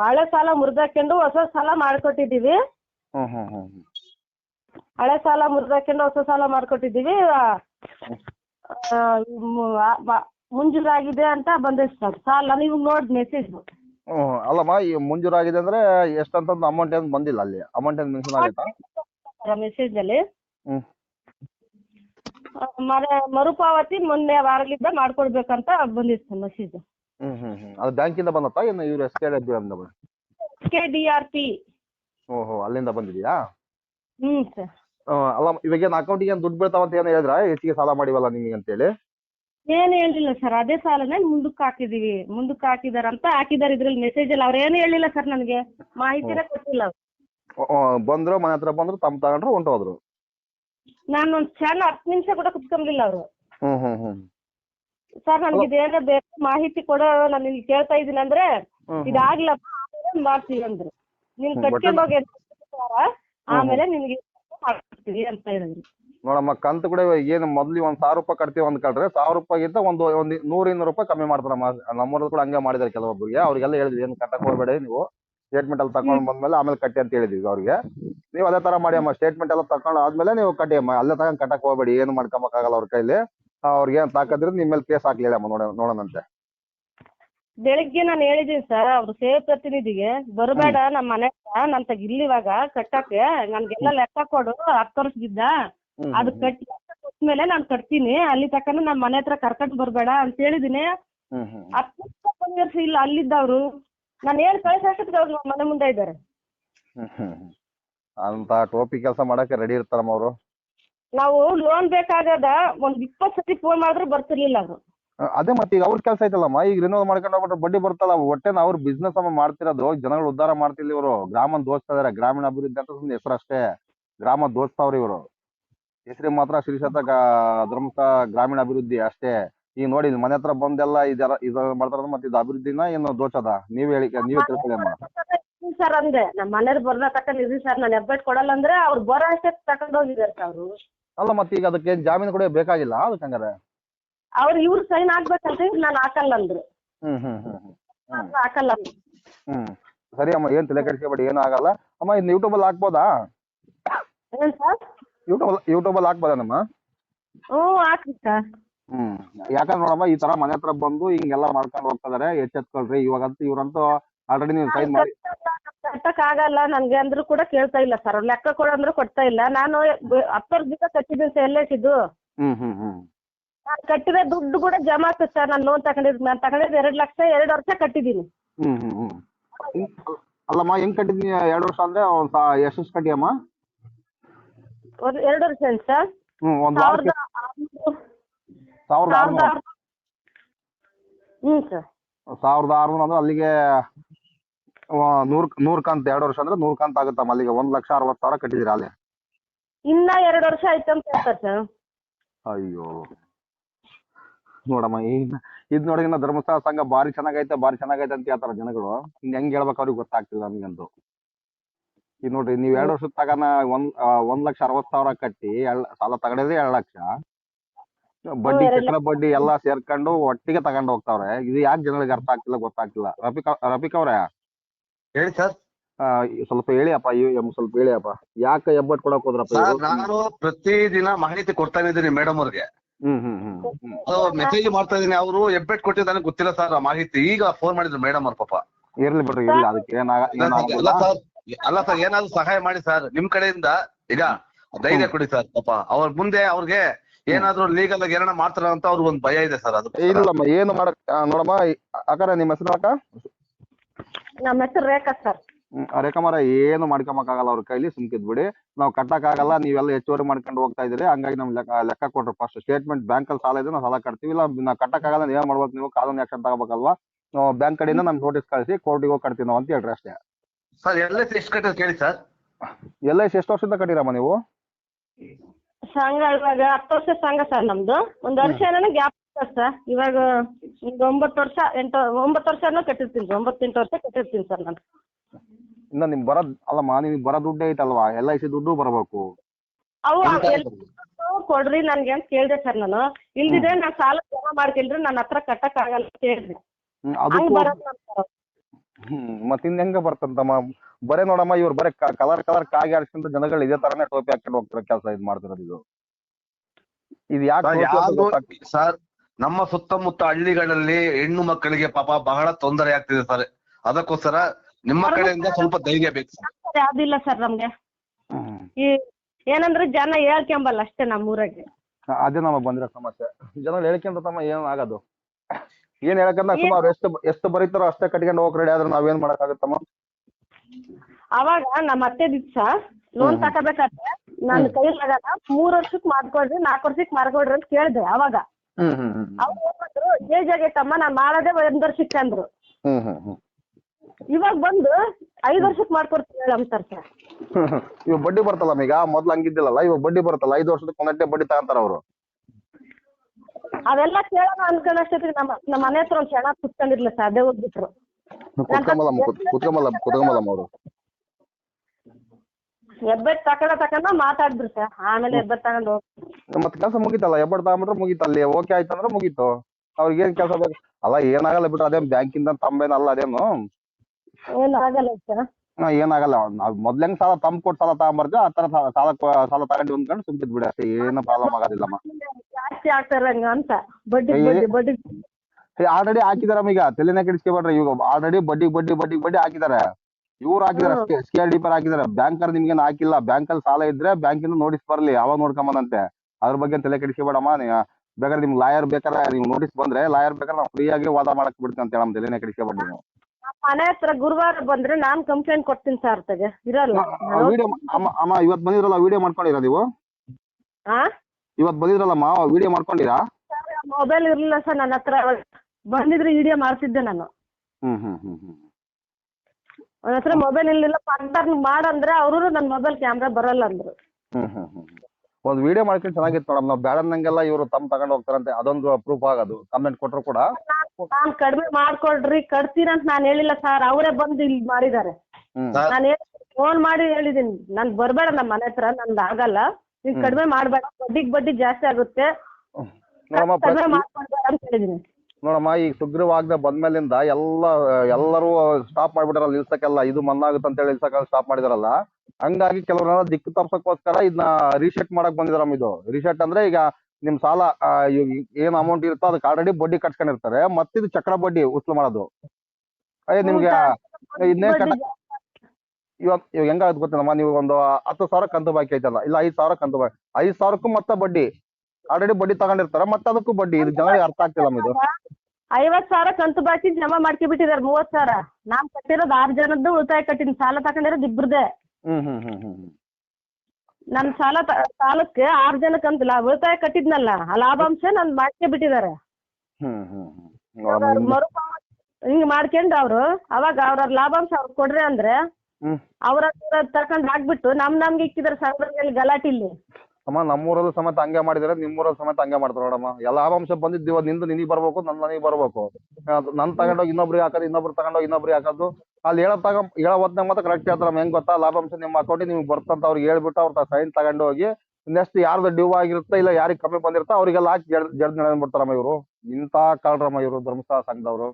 Speaker 2: ಹಳೆ ಸಾಲ ಮುರಿದಾಕೊಂಡು ಹೊಸ ಸಾಲ ಮಾಡ್ಕೊಟ್ಟಿದೀವಿ
Speaker 1: ಹ್ಮ್ ಹ್ಮ್ ಹ್ಮ್ ಹ್ಮ್.
Speaker 2: ಹಳೆ ಸಾಲ ಮುರಿದಾಕೊಂಡು ಹೊಸ ಸಾಲ ಮಾಡ್ಕೊಟ್ಟಿದೀವಿ ಮುಂಜೂರಾಗಿದೆ ಅಂತ ಬಂದಿದೆ ಸರ್ ಸಾಲ ನೀವು ನೋಡಿ ಮೆಸೇಜ್
Speaker 1: ಹ್ಮ್ ಅಲ್ಲಮ್ಮ ಈ ಮಂಜೂರಾಗಿದೆ ಅಂದ್ರೆ ಎಷ್ಟಂತ ಅಮೌಂಟ್ ಏನ್ ಬಂದಿಲ್ಲ ಅಲ್ಲಿ. ಅಮೌಂಟ್ ಏನ್ ಮೆನ್ಷನ್ ಆಗುತ್ತಾ
Speaker 2: ಮೆಸೇಜ್ ಅಲ್ಲಿ.
Speaker 1: ಹ್ಮ್.
Speaker 2: ಮರ ಮರುಪಾವತಿ ಮೊನ್ನೆ ವಾರಲಿದ್ದ ಮಾಡ್ಕೊಡ್ಬೇಕಂತ ಬಂದಿತ್ತು ಮೆಸೇಜ್
Speaker 1: ಹ್ಮ್ ಹ್ಮ್ ಹ್ಮ್. ಅದು ಬ್ಯಾಂಕಿಂದ ಬಂದತ್ತಾ? ಏನು ಇವ್ರು ಎಸ್ ಕೆ ಅಂತ ಬಂದ?
Speaker 2: K D R P.
Speaker 1: ಓಹೋ ಅಲ್ಲಿಂದ ಬಂದಿದ್ಯಾ?
Speaker 2: ಹ್ಞೂ ಸರ್.
Speaker 1: ಹ್ಮ್, ಅಲ್ಲ ಇವಾಗ ಏನು ಅಕೌಂಟಿಗೆ ಏನು ದುಡ್ಡು ಬೀಳ್ತಾವ ಅಂತ ಏನು ಹೇಳಿದ್ರ? ಹೆಚ್ಚಿಗೆ ಸಾಲ ಮಾಡಿವಲ್ಲ ನಿಮಗೆ ಅಂತೇಳಿ?
Speaker 2: ಏನು ಹೇಳಿಲ್ಲ ಸರ್. ಅದೇ ಸಾಲನೇ ಮುಂದಕ್ಕೆ ಹಾಕಿದೀವಿ. ಮುಂದಕ್ಕೆ ಹಾಕಿದಾರೆ ಅಂತ ಹಾಕಿದಾರೆ. ಇದ್ರಲ್ಲಿ ಮೆಸೇಜ್ ಅಲ್ಲಿ ಅವ್ರು ಏನು ಹೇಳಿಲ್ಲ ಸರ್ ನನಗೆ? ಮಾಹಿತಿನೇ ಕೊಟ್ಟಿಲ್ಲ ಅವ್ರು.
Speaker 1: ಹ್ಮ್, ಹ್ಮ್, ಬಂದ್ರು ಮನೆ ಹತ್ರ ಬಂದ್ರು ತಮ್ಮ ತಗೊಂಡ್ರು ಹೊಂಟೋದ್ರು?
Speaker 2: ನಾನು ಒಂದು ಕ್ಷಣ ಹತ್ತು ನಿಮಿಷ ಕೂಡ ಕುತ್ಕೊಂಬಿಲ್ಲ ಅವರು.
Speaker 1: ಹ್ಮ್ ಹ್ಮ್ ಹ್ಮ್.
Speaker 2: ಸರ್ ನನಗೆ ಇದೇನೋ ಬೇಕು ಮಾಹಿತಿ ಕೊಡೋ ನಾನು ಇಲ್ಲಿ ಕೇಳ್ತಾ ಇದ್ದೀನಿ ಅಂದ್ರೆ. ಇದಾಗ್ಲಪ್ಪ ಆಮೇಲೆ ಮಾಡ್ತೀವಿ ಅಂದ್ರು. ನೀನ್ ಕಟ್ಕೊಂಡ್ ಹೋಗಿ ಅಂತ ಆಮೇಲೆ ನಿನ್ಗೆ ಮಾಡ್ತೀವಿ ಅಂತ ಹೇಳಿದ್ರು.
Speaker 1: ನೋಡಮ್ಮ ಕಂತು ಕೂಡ ಏನು ಮೊದ್ಲು ಒಂದ್ ಸಾವಿರ ರೂಪಾಯಿ ಕಟ್ತೀವಿ ಒಂದ್ ಕಟ್ರೆ ಸಾವಿರ ರೂಪಾಯಿಗಿಂತ ಒಂದು ಒಂದ್ ನೂರ ಇನ್ನೂರು ರೂಪಾಯಿ ಕಮ್ಮಿ ಮಾಡ್ತಾರಮ್ಮ ನಮ್ಮೂರಲ್ಲಿ ಕೂಡ ಹಂಗೆ ಮಾಡಿದಾರೆ ಕೆಲವೊಬ್ಬರಿಗೆ ಅವ್ರಿಗೆಲ್ಲ ಹೇಳಿದ್ವಿ ಏನು ಕಟ್ಟಕ್ ಹೋಗ್ಬೇಡಿ ನೀವು. ಸ್ಟೇಟ್ಮೆಂಟ್ ಅಲ್ಲಿ ತಕೊಂಡ್ ಬಂದ್ಮೇಲೆ ಆಮೇಲೆ ಕಟ್ಟಿ ಅಂತ ಹೇಳಿದ್ವಿ ಅವ್ರಿಗೆ. ನೀವು ಅದೇ ತರ ಮಾಡಿ ಅಮ್ಮ ಸ್ಟೇಟ್ಮೆಂಟ್ ಎಲ್ಲ ತಕೊಂಡ್ ಆದ್ಮೇಲೆ ನೀವು ಕಟ್ಟಿ ಅಮ್ಮ. ಅಲ್ಲೇ ತಗೊಂಡ್ ಕಟ್ಟಕ್ ಹೋಗ್ಬೇಡಿ ಏನು ಮಾಡ್ಕೊಂಬಕ್ಕಾಗಲ್ಲ ಅವ್ರ ಕೈಲಿ. ಅವ್ರಿಗೆ ಏನ್ ತಾಕದ್ರೆ ನಿಮ್ಮ ಮೇಲೆ ಕೇಸ್ ಹಾಕ್ಲಿಲ್ಲ ಅಮ್ಮ ನೋಡ ನೋಡೋಣಂತೆ.
Speaker 2: ಬೆಳಿಗ್ಗೆ ನಾನು ಹೇಳಿದೀನಿ ಸರ್ ಅವ್ರ ಸೇವೆ ಪ್ರತಿನಿಧಿಗೆ ಬರಬೇಡ ನಮ್ಮ ಮನೆ ನನ್ ತಗ ಇಲ್ಲಿ ಇವಾಗ ಕಟ್ಟಕ್ಕೆ ನನ್ಗೆಲ್ಲ ಲೆಕ್ಕ ಕೊಡು ಹತ್ತು ವರ್ಷದಿದ್ದ ಅದ್ ಕಟ್ಟಿ ಮೇಲೆ ನಾನು ಕಟ್ತೀನಿ ಅಲ್ಲಿ ತಕನ ನಮ್ ಮನೆ ಹತ್ರ ಕರ್ಕೊಂಡ್ ಬರಬೇಡ ಅಂತ ಹೇಳಿದೀನಿ. ಹತ್ತು ವರ್ಷ ಇಲ್ಲ ಅಲ್ಲಿದ್ದವ್ರು. ನಾನು ಹೇಳಿ ಕಳ್ಸೋಷ್ಟೊತ್ತಿಗೆ ಅವ್ರು ಮನೆ ಮುಂದೆ ಇದ್ದಾರೆ.
Speaker 1: ಅಂತ ಟೋಪಿ ಕೆಲಸ ಮಾಡಕ್ಕೆ ರೆಡಿ ಇರ್ತಾರಮ್ಮ ಅವರು.
Speaker 2: ನಾವು ಲೋನ್ ಬೇಕಾಗದ ಒಂದ್ ಇಪ್ಪತ್ ಸತಿ ಫೋನ್ ಮಾಡಿದ್ರು ಬರ್ತಿರ್ಲಿಲ್ಲ ಅವ್ರು
Speaker 1: ಅದೇ ಮತ್ತೆ ಈಗ ಅವ್ರ ಕೆಲಸ ಐತಲ್ಲಮ್ಮ ಈಗ ರಿನೋಲ್ ಮಾಡ್ಕೊಂಡು ಹೋಗ್ಬಿಟ್ರೆ ಬಡ್ಡಿ ಬರ್ತಲ್ಲ ಹೊಟ್ಟೆ ಅವ್ರ ಬಿಸ್ನೆಸ್ ಅಮ್ಮ ಮಾಡ್ತಿರೋದು ಜನಗಳು ಉದ್ಧಾರ ಮಾಡ್ತಿಲ್ಲ ಇವರು. ಗ್ರಾಮ ದೋಸ್ತ ಇದಾರೆ ಗ್ರಾಮೀಣ ಅಭಿವೃದ್ಧಿ ಅಂತ ಸುಮ್ಮನೆ ಹೆಸರು ಅಷ್ಟೇ. ಗ್ರಾಮ ದೋಸ್ತಾವ್ರಿ ಇವರು. ಹೆಸರು ಮಾತ್ರ ಶ್ರೀಶತ ಧರ್ಮಸ್ಥ ಗ್ರಾಮೀಣ ಅಭಿವೃದ್ಧಿ ಅಷ್ಟೇ. ಈಗ ನೋಡಿ ಮನೆ ಹತ್ರ ಬಂದೆಲ್ಲ ಇದರ ಇದ ಮಾಡ್ತಾರ ಮತ್ತೆ ಇದು ಅಭಿವೃದ್ಧಿನ ಏನು ದೋಚದ ನೀವ್ ಹೇಳಿ ನೀವೇ ತಿಳ್ಕೊಳ್ಳಿ ಅಮ್ಮ.
Speaker 2: ಸರ್ ಅಂದೆ. ನಮ್ಮ ಮನೆಯವ್ರು ಬರ್ದ ತಕ್ಕ ನಿಧಿ ಸರ್. ನಾನು ಹೆಬ್ಬೆಟ್ ಕೊಡಲ್ಲ ಅಂದ್ರೆ ಅವ್ರು ಬರೋ ಅಷ್ಟೇ ತಕೊಂಡ್ ಹೋಗಿದಾರೆ ಸರ್ ಅವರು.
Speaker 1: ಅಲ್ಲ ಮತ್ತೆ ಈಗ ಅದಕ್ಕೆ ಜಾಮೀನು ಕೂಡ ಬೇಕಾಗಿಲ್ಲ ಅದಕ್ಕೆ ಹಂಗಾರೆ?
Speaker 2: ಅವ್ರು ಇವ್ರು ಸೈನ್ ಹಾಕ್ಬೇಕಂತ ನಾನು ಹಾಕಲ್ಲ ಅಂದ್ರು.
Speaker 1: ಹ್ಮ್ ಹ್ಮ್ ಹ್ಮ್
Speaker 2: ಹಾಕಲ್ಲ.
Speaker 1: ಹ್ಮ್. ಸರಿ ಅಮ್ಮ ಏನ್ ತಲೆ ಕೆಡಿಸ್ಕೊಬೇಡಿ ಏನೂ ಆಗಲ್ಲ. ಅಮ್ಮ ಇದನ್ನ ಯೂಟ್ಯೂಬಲ್ಲಿ ಹಾಕ್ಬೋದಾ?
Speaker 2: ಏನ್ ಸರ್?
Speaker 1: ಯೂಟ್ಯೂಬ್ ಯೂಟ್ಯೂಬಲ್ಲಿ ಹಾಕ್ಬೋದನಮ್ಮ
Speaker 2: ಹ್ಞೂ ಹಾಕ್ರಿ ಸರ್.
Speaker 1: ಹ್ಮ್. ಯಾಕಂದ್ರೆ ನೋಡಮ್ಮ ಈ ತರ ಮನೆ ಹತ್ರ ಬಂದು ಹಿಂಗೆಲ್ಲ ಮಾಡ್ಕೊಂಡು ಹೋಗ್ತಿದ್ದಾರೆ ಎಚ್ಚೆತ್ಕೊಳ್ರಿ. ಇವಾಗಂತೂ ಇವ್ರಂತೂ ಆಲ್ರೆಡಿ ನೀವು ಸೈನ್ ಮಾಡಿ
Speaker 2: ಕಟ್ಟಕ್ ಆಗಲ್ಲ ನನ್ಗೆ ಅಂದ್ರು ಕೂಡ ಕೇಳ್ತಾ ಇಲ್ಲ ಸರ್ ಅವ್ರು ಲೆಕ್ಕ ಕೊಡು ಅಂದ್ರೂ ಕೊಡ್ತಾ ಇಲ್ಲ. ನಾನು ಹತ್ತರ ದಿನ ಕಟ್ಟಿದ್ದೀನಿ ಸರ್ ಎಲ್ಲ ಇದು
Speaker 1: ಹ್ಮ್ ಹ್ಮ್ ಹ್ಮ್.
Speaker 2: ನಾನು ಕಟ್ಟಿರೋ ದುಡ್ಡು ಕೂಡ ಜಮಾ ಆಗ್ತದೆ ಸರ್ ನಾನು ಲೋನ್ ತಗೊಂಡಿದ್ದು ನಾನು ತಗೊಂಡಿದ್ದು ಎರಡ್ ಲಕ್ಷ ಎರಡು ವರ್ಷ ಕಟ್ಟಿದ್ದೀನಿ.
Speaker 1: ಹ್ಮ್ ಹ್ಮ್ ಅಲ್ಲಮ್ಮ ಹೆಂಗ್ ಕಟ್ಟಿದ್ನಿ? ಎರಡು ವರ್ಷ ಅಂದ್ರೆ ಒಂದ್ ಸಾ- ಎಷ್ಟು ವರ್ಷ ಕಟ್ಟಿಯಮ್ಮ?
Speaker 2: ಒಂದು ಎರಡು ವರ್ಷ ಏನು ಸರ್
Speaker 1: ಹ್ಮ್ ಒಂದ್
Speaker 2: ಸಾವಿರದ
Speaker 1: ವಾರಕ್ಕೆ
Speaker 2: ಆರ್ನೂರು
Speaker 1: ಸಾವಿರದ
Speaker 2: ಸಾವಿರದ
Speaker 1: ಆರ್ನೂರು
Speaker 2: ಆರ್ನೂರು ಹ್ಞೂ ಸರ್
Speaker 1: ಸಾವಿರದ ಆರ್ನೂರು ಅಂದ್ರೆ ಅಲ್ಲಿಗೆ ನೂರ್ ನೂರ್ ಕಂತ್ ಎರಡು ವರ್ಷ ಅಂದ್ರೆ ನೂರ್ ಕಂತ್ ಆಗುತ್ತಮ್ಮ. ಅಲ್ಲಿಗೆ ಒಂದ್ ಲಕ್ಷ ಅರವತ್ ಸಾವಿರ ಕಟ್ಟಿದಿರ ಅಲ್ಲಿ.
Speaker 2: ಇನ್ನ ಎರಡ್ ವರ್ಷ ಆಯ್ತು ಅಂತ ಹೇಳ್ತಾರೆ ಸರ್.
Speaker 1: ಅಯ್ಯೋ. ನೋಡಮ್ಮ ಈಗ ಇದ್ ನೋಡಿ ಇನ್ನ ಧರ್ಮಸ್ಥಳ ಸಂಘ ಬಾರಿ ಚೆನ್ನಾಗೈತೆ ಬಾರಿ ಚೆನ್ನಾಗೈತೆ ಅಂತ ಹೇಳ್ತಾರ ಜನಗಳು. ಇನ್ ಹೆಂಗ್ ಹೇಳ್ಬೇಕು ಅವ್ರಿಗೆ ಗೊತ್ತಾಗ್ತಿಲ್ಲ ನನ್ಗಂತೂ ಈಗ ನೋಡ್ರಿ ನೀವ್ ಎರಡ್ ವರ್ಷದ ತಗನ ಒಂದ್ ಆ, ಒಂದ್ ಲಕ್ಷ ಅರವತ್ ಸಾವಿರ ಕಟ್ಟಿ ಸಾಲ ತಗೊಂಡಿದ್ರೆ ಎರಡ್ ಲಕ್ಷ. ಬಡ್ಡಿ
Speaker 2: ಎರಡ್
Speaker 1: ಚಕ್ರ ಬಡ್ಡಿ ಎಲ್ಲಾ ಸೇರ್ಕೊಂಡು ಒಟ್ಟಿಗೆ ತಗೊಂಡ್ ಹೋಗ್ತಾವ್ರೆ. ಇದು ಯಾಕೆ ಜನಗಳಿಗೆ ಅರ್ಥ ಆಗ್ತಿಲ್ಲ ಗೊತ್ತಾಗ್ತಿಲ್ಲ. ರಫಿಕ್ ರಫಿಕ್ ಅವ್ರೆ?
Speaker 3: ಹೇಳಿ ಸರ್.
Speaker 1: ಸ್ವಲ್ಪ ಹೇಳಿಯಪ್ಪ ಇವ್- ಸ್ವಲ್ಪ ಹೇಳಿಯಪ್ಪ. ಯಾಕೆ ಎಬ್ಬಟ್ ಕೊಡಕ್ ಹೋದ್ರಪ್ಪ
Speaker 3: ಸರ್
Speaker 1: ಪ್ರತಿ
Speaker 3: ನಾನು ಪ್ರತಿದಿನ ಮಾಹಿತಿ ಕೊಡ್ತಾ ಇದ್ದೀನಿ ಮೇಡಮ್ ಅವ್ರಿಗೆ.
Speaker 1: ಹ್ಮ್ ಹ್ಮ್ ಹ್ಮ್ ಹ್ಮ್
Speaker 3: ಮೆಸೇಜ್ ಮಾಡ್ತಾ ಇದೀನಿ ಅವರು ಎಬ್ಬೆಟ್ ಕೊಟ್ಟಿದ್ದು ನನಗೆ ಗೊತ್ತಿಲ್ಲ ಸರ್ ಆ ಮಾಹಿತಿ. ಈಗ ಫೋನ್ ಮಾಡಿದ್ರು ಮೇಡಮ್ ಅವ್ರ ಪಾಪ.
Speaker 1: ಇರ್ಲಿ ಬಿಡ್ರಿ ಇರ್ಲಿ ಅದಕ್ಕೆ ಏನಾಗ
Speaker 3: ಇಲ್ಲ
Speaker 1: ಏನಾಗಲ್ಲ
Speaker 3: ಅಲ್ಲ ಸರ್ ಅಲ್ಲ ಸರ್ ಏನಾದ್ರು ಸಹಾಯ ಮಾಡಿ ಸರ್ ನಿಮ್ ಕಡೆಯಿಂದ ಈಗ ಧೈರ್ಯ ಕೊಡಿ ಸರ್ ಪಾಪ. ಅವ್ರ ಮುಂದೆ ಅವ್ರಿಗೆ ಏನಾದ್ರು ಲೀಗಲ್ ಆಗಿ ಏನಾರ ಮಾಡ್ತಾರ ಅಂತ ಅವ್ರಿಗೆ ಒಂದ್ ಭಯ ಇದೆ ಸರ್ ಅದು
Speaker 1: ಇಲ್ಲಮ್ಮ ಏನು ಮಾಡಕ್ ಆ, ನೋಡಮ್ಮ ಈ- ಅಕ್ಕಾರ ನಿಮ್ಮ ಹೆಸರು ಅಕ್ಕ?
Speaker 2: ನಮ್ಮ ಹೆಸರು ರೇಖಾ ಸರ್
Speaker 1: ರೇಖಮ್ಮರ ಏನು ಮಾಡ್ಕೊಂಬಕ್ಕಾಗಲ್ಲ ಅವ್ರ ಕೈಲಿ ಸುಮ್ಕಿದ್ ಬಿಡಿ ನಾವು ಕಟ್ಟಕ್ಕಾಗಲ್ಲ ನೀವೆಲ್ಲ ಹೆಚ್ಚುವರಿ ಮಾಡ್ಕೊಂಡು ಹೋಗ್ತಾ ಇದ್ದೀರಿ. ಹಂಗಾಗಿ ನಮ್ ಲೆಕ್ಕ ಲೆಕ್ಕ ಕೊಟ್ರು ಫಸ್ಟ್ ಸ್ಟೇಟ್ಮೆಂಟ್ ಬ್ಯಾಂಕ್ ಅಲ್ಲಿ ಸಾಲ ಇದೆ ನಾವು ಸಾಲ ಕಟ್ತೀವಿ. ಇಲ್ಲ ನಾವು ಕಟ್ಟಕ್ಕಾಗಲ್ಲ ನೀವೇ ಮಾಡ್ಬೇಕು ನೀವು? ಕಾನೂನು ಆಕ್ಷನ್ ತಗೋಬೇಕಲ್ವಾ? ಬ್ಯಾಂಕ್ ಕಡೆಯಿಂದ ನಮ್ ನೋಟಿಸ್ ಕಳಿಸಿ ಕೋರ್ಟಿಗೆ ಹೋಗಿ ಕಟ್ತೀವಿ ನಾವು ಅಂತ ಹೇಳ್ರಿ ಅಷ್ಟೇ.
Speaker 3: ಸರ್ ಎಲ್ಲ ಎಷ್ಟು ಕಟ್ಟಿದ್ರು ಕೇಳಿ ಸರ್
Speaker 1: ಎಲ್ಲ ಎಷ್ಟು ವರ್ಷದಿಂದ ಕಟ್ಟಿರಮ್ಮ ನೀವು?
Speaker 2: ಸಂಘ ಇವಾಗ ಹತ್ತು ವರ್ಷ ಸಂಘ ಸರ್ ನಮ್ದು. ಒಂದ್ ವರ್ಷ ಏನೋ ಗ್ಯಾಪ್ ಸರ್. ಇವಾಗ ಒಂದು ಒಂಬತ್ತು ವರ್ಷ ಎಂಟು ಒಂಬತ್ತು ವರ್ಷನೂ ಕಟ್ಟಿರ್ತೀನಿ ಒಂಬತ್ತು ಎಂಟು ವರ್ಷ ಕಟ್ಟಿರ್ತೀನಿ ಸರ್ ನಾನು.
Speaker 1: ಇನ್ನ ನಿಮ್ ಬರೋದ್ ಅಲ್ಲಮ್ಮ ನಿಮ್ಗೆ ಬರೋ ದುಡ್ಡೆ ಐತಲ್ವಾ? ಎಲ್ ಐ ಸಿ ದುಡ್ಡು ಬರಬೇಕು.
Speaker 2: ಅವು ಎಲ್ಲ ಕೊಡ್ರಿ? ನನ್ಗೆ ಅಂತ ಕೇಳ್ದೆ ಸರ್ ನಾನು. ಇಲ್ದಿದ್ರೆ ನಾನು ಸಾಲ ಜಮಾ ಮಾಡ್ಕೊಂಡ್ರೆ ನನ್ನ ಹತ್ರ ಕಟ್ಟಕ್ ಆಗಲ್ಲ ಅಂತ ಹೇಳ್ರಿ
Speaker 1: ಹ್ಮ್,
Speaker 2: ಹಂಗ್
Speaker 1: ಅದಕ್ಕೂ
Speaker 2: ಬರೋದು ನನ್ ಸರ್
Speaker 1: ಹ್ಮ್ ಮತ್ ಇನ್ ಹೆಂಗ ಬರ್ತಂತಮ್ಮ ಬರೇ ನೋಡಮ್ಮ ಇವ್ರು ಬರೇ ಕಲರ್ ಕಲರ್ ಕಾಗಿ ಆಡ್ಸ್ಕೊಂತ ಜನಗಳು ಇದೇ ತರನೇ ಟೋಪಿ ಹಾಕೊಂಡು ಹೋಗ್ತಾರೆ ಕೆಲಸ ಇದ್ ಮಾಡ್ತಿರೋದು ಇದು. ಇದು ಯಾಕೆ
Speaker 3: ಸರ್ ನಮ್ಮ ಸುತ್ತಮುತ್ತ ಹಳ್ಳಿಗಳಲ್ಲಿ ಹೆಣ್ಣು ಮಕ್ಕಳಿಗೆ ಪಾಪ ಬಹಳ ತೊಂದರೆ ಆಗ್ತಿದೆ ಸರ್. ಅದಕ್ಕೋಸ್ಕರ ನಿಮ್ಮ ಕಡೆಯಿಂದ ಸ್ವಲ್ಪ ಧೈರ್ಯ ಬೇಕು ಸರ್.
Speaker 2: ಯಾವ್ದಿಲ್ಲ ಸರ್ ನಮ್ಗೆ. ಈ ಏನಂದ್ರೆ ಜನ ಹೇಳ್ಕೊಂಬಲ್ಲ ಅಷ್ಟೇ ನಮ್ಮೂರಾಗೆ.
Speaker 1: ಅದೇ ನಮಗ್ ಬಂದಿರೋ ಸಮಸ್ಯೆ. ಜನ ಹೇಳ್ಕೊಂಡ್ರತಮ್ಮ ಏನ್ ಆಗೋದು. ಏನ್ ಹೇಳಕಂದ್ರೆ ಸುಮಾರು ಎಷ್ಟು ಎಷ್ಟು ಬರೀತಾರೋ ಅಷ್ಟೇ ಕಟ್ಕೊಂಡು ಹೋಗ್ ರೆಡಿ ಆದ್ರೆ ನಾವೇನ್ ಮಾಡಕ್ಕಾಗತ್ತಮ್ಮ
Speaker 2: ಅವಾಗ ನಮ್ಮ ಅತ್ತೆ ದಿವ್ಸ ಲೋನ್. ತಗೋಬೇಕಾದ್ರೆ ನನ್ನ ಕೈಲಾಗಲ್ಲ ಮೂರ್ ವರ್ಷಕ್ ಮಾಡ್ಕೊಡ್ರಿ ನಾಲ್ಕು ವರ್ಷಕ್ ಮಾಡ್ಕೊಡ್ರಿ ಅಂತ ಕೇಳ್ದೆ ಅವಾಗ. ಅವ್ರು ಏನ್ ಮಾಡಿದ್ರು ಏಜ್ ಆಗೈತಮ್ಮ ನಾನ್ ಮಾಡೋದೇ ಒಂದ್ ವರ್ಷಕ್ಕೆ ಅಂದ್ರು. ಇವಾಗ ಬಂದು ಐದ್ ವರ್ಷಕ್ಕೆ ಮಾಡ್ಕೊಡ್ತೀನಿ ಅಂತಾರ ಸರ್
Speaker 1: ಇವಾಗ ಬಡ್ಡಿ ಬರ್ತಲ್ಲ ಈಗ? ಮೊದ್ಲು ಹಂಗಿದ್ದಿಲ್ಲಲ್ಲ? ಇವಾಗ ಬಡ್ಡಿ ಬರ್ತಲ್ಲ? ಐದ್ ವರ್ಷದಕ್ಕೆ ಒಂದಟ್ಟೆ ಬಡ್ಡಿ ತಗೊಂತಾರ ಅವರು.
Speaker 2: ಅವೆಲ್ಲ ಕೇಳೋಣ ಅನ್ಕೊಂಡಷ್ಟೊತ್ತಿಗೆ ನಮ್ಮ ನಮ್ಮ ಮನೆ ಹತ್ರ ಒಂದ್ ಕ್ಷಣ ಕುತ್ಕೊಂಡಿರ್ಲ ಸರ್ ಅದೇ ಹೋಗ್ಬಿಟ್ರು.
Speaker 1: ಕುತ್ಕೊಂಬಲ್ಲಮ್ಮ ಕುತ್ಕೊಂಬಲ್ಲಮ್ಮ ಕುತ್ಕೊಂಬಲ್ಲಮ್ಮ ಅವರು.
Speaker 2: ಹೆಬ್ಬೆಟ್ ತಕೊಂಡ ತಕೊಂಡ ಮಾತಾಡಿದ್ರು ಸರ್ ಆಮೇಲೆ ಹೆಬ್ಬೆಟ್ ತಗೊಂಡ್ ಹೋಗ್ತೀನಿ
Speaker 1: ಮತ್ತೆ ಕೆಲಸ ಮುಗೀತಲ್ಲ ಎಬ್ಬಡ್ ತಗೊಂಡ್ರೆ ಮುಗೀತು. ಅಲ್ಲಿ ಓಕೆ ಆಯ್ತು ಅಂದ್ರೆ ಮುಗೀತು. ಅವ್ರಿಗೆ ಏನ್ ಕೆಲಸ ಬೇಕು? ಅಲ್ಲ ಏನಾಗಲ್ಲ ಬಿಟ್ರೆ ಅದೇನ್ ಬ್ಯಾಂಕಿಂದ ತಂಬೇನಲ್ಲ ಅದೇನು?
Speaker 2: ಏನಾಗಲ್ಲ ಆಗಲ್ಲ ಸರ್
Speaker 1: ಹಾ, ಏನಾಗಲ್ಲ ನಾವ್ ಮೊದ್ಲಂಗ್ ಸಾಲ ತಂಬ್ ಕೊಟ್ಟು ಸಾಲ ತಗೊಂಬರ್ತೀವಿ ಆ ತರ ಸಾಲ ಸಾಲ ಕೊ- ಸಾಲ ತಗೊಂಡು ಅಂದ್ಕೊಂಡು ಸುಮ್ಕಿದ್ ಬಿಡಿ ಅಷ್ಟೇ. ಏನು ಪ್ರಾಬ್ಲಮ್ ಆಗೋದಿಲ್ಲಮ್ಮ
Speaker 2: ಜಾಸ್ತಿ ಆಗ್ತಾರಂಗ ಅಂತ. ಬಡ್ಡಿ
Speaker 1: ಏ-
Speaker 2: ಬಡ್ಡಿ ಬಡ್ಡಿ.
Speaker 1: ಆಲ್ರೆಡಿ ಹಾಕಿದಾರಮ್ಮ ಈಗ. ತಲೆನೇ ಕೆಡಿಸ್ಕೊಬೇಡ್ರಿ. ಇವಾಗ ಆಲ್ರೆಡಿ ಬಡ್ಡಿ ಬಡ್ಡಿ ಬಡ್ಡಿ ಬಡ್ಡಿ ಹಾಕಿದ್ದಾರೆ ಇವ್ರು ಹಾಕಿದಾರೆ ಸ್ಕೇಲ್ ಡೀಪರ್ ಹಾಕಿದಾರೆ. ಬ್ಯಾಂಕರ್ ನಿಮ್ಗೇನು ಹಾಕಿಲ್ಲ. ಬ್ಯಾಂಕ್ ಅಲ್ಲಿ ಸಾಲ ಇದ್ರೆ ಬ್ಯಾಂಕಿಂದ ನೋಟಿಸ್ ಬರ್ಲಿ. ಅವಾಗ ನೋಡ್ಕೊಂಬಂದಂತೆ. ಅದ್ರ ಬಗ್ಗೆ ತಲೆ ಕೆಡಿಸಿಬೇಡಮ್ಮ ಬೇಕಾದ್ರೆ ನಿಮ್ಗೆ ಲಾಯರ್ ಬೇಕಾದ್ರೆ ನೀವು ನೋಟಿಸ್ ಬಂದ್ರೆ ಲಾಯರ್ ಬೇಕಾದ್ರೆ ನಾವು ಫ್ರೀ ಆಗಿ ವಾದ ಮಾಡಕ್ ಬಿಡ್ತೀನಿ ಅಂತ ಹೇಳಮ್ಮ. ತಲೆನೇ ಕೆಡಿಸ್ಕೊಬೇಡಿ ನೀವು.
Speaker 2: ಮನೆ ಹತ್ರ ಗುರುವಾರ ಬಂದ್ರೆ ನಾನ್ ಕಂಪ್ಲೇಂಟ್ ಕೊಡ್ತೀನಿ ಸರ್ ತಗೆ. ಇರಲ್ಲ.
Speaker 1: ವಿಡಿಯೋ ಅಮ್ಮ ಅಮ್ಮ ಇವತ್ತು ಬಂದಿರಲ್ಲ ವಿಡಿಯೋ ಮಾಡ್ಕೊಂಡಿರಾ ನೀವು?
Speaker 2: ಹಾ
Speaker 1: ಇವತ್ತು ಬಂದಿದ್ರಲ್ಲಮ್ಮ ವಿಡಿಯೋ ಮಾಡ್ಕೊಂಡಿರಾ?
Speaker 2: ಮೊಬೈಲ್ ಇರ್ಲಿಲ್ಲ ಸರ್ ನನ್ನ ಹತ್ರ. ಬಂದಿದ್ರೆ ವಿಡಿಯೋ ಮಾಡ್ತಿದ್ದೆ ನಾನು.
Speaker 1: ಹ್ಮ್ ಹ್ಮ್ ಹ್ಮ್ ಹ್ಮ್.
Speaker 2: ನನ್ನ ಹತ್ರ ಮೊಬೈಲ್ ಇರ್ಲಿಲ್ಲ ಪಕ್ಕದಾರ್ ಮಾಡಂದ್ರೆ ಅವರು ನನ್ನ ಮೊಬೈಲ್ ಕ್ಯಾಮ್ರಾ ಬರಲ್ಲ ಅಂದ್ರು.
Speaker 1: ಹ್ಮ್ ಹ್ಮ್ ಹ್ಮ್ ಒಂದ್ ವಿಡಿಯೋ ಮಾಡ್ಕೊಂಡು ಚೆನ್ನಾಗಿತ್ತು ಮೇಡಮ್ ನಾವು ಬೇಡಂದಂಗೆಲ್ಲ ಇವರು ತಮ್ಮ ತಗೊಂಡ್ ಹೋಗ್ತಾರಂತೆ. ಅದೊಂದು ಪ್ರೂಫ್ ಆಗೋದು. ಕಮೆಂಟ್ ಕೊಟ್ರು ಕೂಡ.
Speaker 2: ನಾನ್ ಕಡಿಮೆ ಮಾಡ್ಕೊಳ್ರಿ ಕಟ್ತೀರಂತ ನಾನ್ ಹೇಳಿಲ್ಲ ಸರ್ ಅವರೇ ಬಂದು ಇಲ್ಲಿ ಮಾಡಿದ್ದಾರೆ.
Speaker 1: ಹ್ಮ್.
Speaker 3: ಸರ್
Speaker 2: ನಾನು ಫೋನ್ ಮಾಡಿ ಹೇಳಿದೀನಿ. ನಾನ್ ಬರ್ಬೇಡ ನಮ್ಮ ಮನೆ ಹತ್ರ ನಂದು ಆಗಲ್ಲ. ನೀನ್. ಕಡಿಮೆ ಮಾಡ್ಬೇಡ. ಬಡ್ಡಿಗ್ ಬಡ್ಡಿ ಜಾಸ್ತಿ ಆಗುತ್ತೆ.
Speaker 1: ನೋಡಮ್ಮ
Speaker 2: ಕಡಿಮೆ
Speaker 1: ಪ್ರತಿ-
Speaker 2: ಮಾಡ್ಕೊಡ್ಬೇಡ ಅಂತ ಹೇಳಿದೀನಿ.
Speaker 1: ನೋಡಮ್ಮ ಈಗ ಸುಗ್ರೀವಾಜ್ಞೆ ಬಂದ್ಮೇಲಿಂದ ಎಲ್ಲ ಎಲ್ಲರೂ ಸ್ಟಾಪ್ ಮಾಡ್ಬಿಟ್ಟಾರಲ್ಲ ನಿಲ್ಸಕ್ಕೆಲ್ಲ. ಇದು ಮನ್ನಾಗುತ್ತೆ ಅಂತ ಹೇಳಿ ನಿಲ್ಸಕ್ಕೆ ಸ್ಟಾಪ್ ಮಾಡಿದಾರಲ್ಲ. ಹಂಗಾಗಿ ಕೆಲವರೆಲ್ಲ ದಿಕ್ಕು ತಪ್ಸಕ್ಕೋಸ್ಕರ ಇದನ್ನ ರೀಸೆಟ್ ಮಾಡಕ್ ಬಂದಿದಾರಮ್ಮ ಇದು. ರೀಸೆಟ್ ಅಂದ್ರೆ ಈಗ ನಿಮ್ ಸಾಲ ಏನ್ ಅಮೌಂಟ್ ಇರುತ್ತೋ ಅದಕ್ಕೆ ಆಲ್ರೆಡಿ ಬಡ್ಡಿ ಕಟ್ಸ್ಕೊಂಡಿರ್ತಾರೆ. ಮತ್ತಿದು ಚಕ್ರ ಬಡ್ಡಿ ಉಸ್ಲು ಮಾಡೋದು. ಅಯ್ಯ ನಿಮ್ಗೆ ಇದನ್ನೇ ಕಟ್ಟ ಇವಾಗ ಇವಾಗ ಹೆಂಗಾಗುತ್ತೆ ಗೊತ್ತೇನಮ್ಮ? ನೀವು ಒಂದು ಹತ್ತು ಸಾವಿರ ಕಂತು ಬಾಕಿ ಐತಲ್ಲ. ಇಲ್ಲ ಐದ್ ಸಾವಿರ ಕಂತು ಬಾಕಿ ಐದ್ ಸಾವಿರಕ್ಕೂ ಮತ್ತೆ ಬಡ್ಡಿ. ಆಲ್ರೆಡಿ ಬಡ್ಡಿ ತಗೊಂಡಿರ್ತಾರ ಮತ್ತೆ ಅದಕ್ಕೂ ಬಡ್ಡಿ ಇದು ಜನರಿಗೆ ಅರ್ಥ ಆಗ್ತಿಲ್ಲ ಇದು.
Speaker 2: ಐವತ್ ಸಾವಿರ ಕಂತು ಬಾಕಿ ಜಮಾ ಮಾಡ್ಕೊಬಿಟ್ಟಿದಾರೆ ಮೂವತ್ ಸಾವಿರ. ನಾನ್ ಕಟ್ಟಿರೋದು ಆರ್ ಜನದ್ದು ಉಳಿತಾಯ ಕಟ್ಟಿನ ಸಾಲ ತಕೊಂಡಿರೋದು ಇಬ್ರದೇ.
Speaker 1: ಹ್ಮ್ ಹ್ಮ್ ಹ್ಮ್ ಹ್ಮ್ ಹ್ಮ್.
Speaker 2: ನನ್ ಸಾಲ ತ- ಸಾಲಕ್ಕೆ ಆರ್ ಜನಕ್ಕೆ ಅಂತ ಉಳಿತಾಯ ಕಟ್ಟಿದ್ನಲ್ಲ ಆ ಲಾಭಾಂಶ ನನ್ ಮಾಡ್ಕೊಬಿಟ್ಟಿದಾರೆ.
Speaker 1: ಹ್ಮ್ ಹ್ಮ್ ಹ್ಮ್. ನೋಡಮ್ಮ ಇನ್ನು-
Speaker 2: ಮರುಪಾವತಿ ಹಿಂಗ್ ಮಾಡ್ಕೊಂಡು ಅವ್ರು ಅವಾಗ ಅವ್ರ ಲಾಭಾಂಶ ಅವ್ರು ಕೊಡ್ರಿ ಅಂದ್ರೆ
Speaker 1: ಹ್ಮ್.
Speaker 2: ಅವ್ರ ಹತ್ರ ತಕೊಂಡ್ ಹಾಕ್ಬಿಟ್ಟು ನಮ್ ನಮ್ಗೆ ಇಕ್ಕಿದಾರೆ ಸಂಘದಲ್ಲಿ ಗಲಾಟೆ ಇಲ್ಲಿ
Speaker 1: ಅಮ್ಮ, ನಮ್ಮೂರಲ್ಲೂ ಸಮೇತ ಹಂಗೆ ಮಾಡಿದ್ರೆ, ನಿಮ್ಮೂರಲ್ಲಿ ಸಮೇತ ಹಂಗೆ ಮಾಡ್ತಾರೆ ನೋಡಮ್ಮ. ಎಲ್ಲ ಲಾಭಾಂಶ ಬಂದಿದ್ದು ಇವತ್ತು ನಿಂದು, ನಿನಗೆ ಬರ್ಬೇಕು, ನನ್ನ ನನಗೆ ಬರ್ಬೇಕು. ನನ್ ತಗೊಂಡು ತಗೊಂಡೋಗಿ ಇನ್ನೊಬ್ರಿಗೆ ಹಾಕೋದು, ಇನ್ನೊಬ್ರು ತಗೊಂಡೋಗಿ ಇನ್ನೊಬ್ರಿಗೆ ಹಾಕೋದು. ಅಲ್ಲಿ ಹೇಳೋ ತಗ, ಹೇಳೋ ಹೊತ್ನಾಗ ಮಾತ್ರ ಕರೆಕ್ಟ್ ಹೇಳ್ತಾರೆ ಹೆಂಗ್ ಗೊತ್ತಾ? ಲಾಭಾಂಶ ನಿಮ್ಮ ಅಕೌಂಟಿಗೆ ನಿಮ್ಗೆ ಬರ್ತಂತ ಅವ್ರಿಗೆ ಹೇಳ್ಬಿಟ್ಟು ಅವ್ರ ಸೈನ್ ತಗೊಂಡು ಹೋಗಿ ನೆಕ್ಸ್ಟ್ ಯಾರ್ದು ಡ್ಯೂ ಆಗಿರುತ್ತೆ ಇಲ್ಲ ಯಾರಿಗೆ ಕಮ್ಮಿ ಬಂದಿರುತ್ತೆ ಅವರಿಗೆಲ್ಲ ಹಾಕಿ ಜಡ್ ಜಡ್ ಬಿಡ್ತಾರಮ್ಮ ಇವರು. ಇಂಥ ಕಳ್ರಮ್ಮ ಇವರು ಧರ್ಮಸ್ಥಳ ಸಂಘದವರು.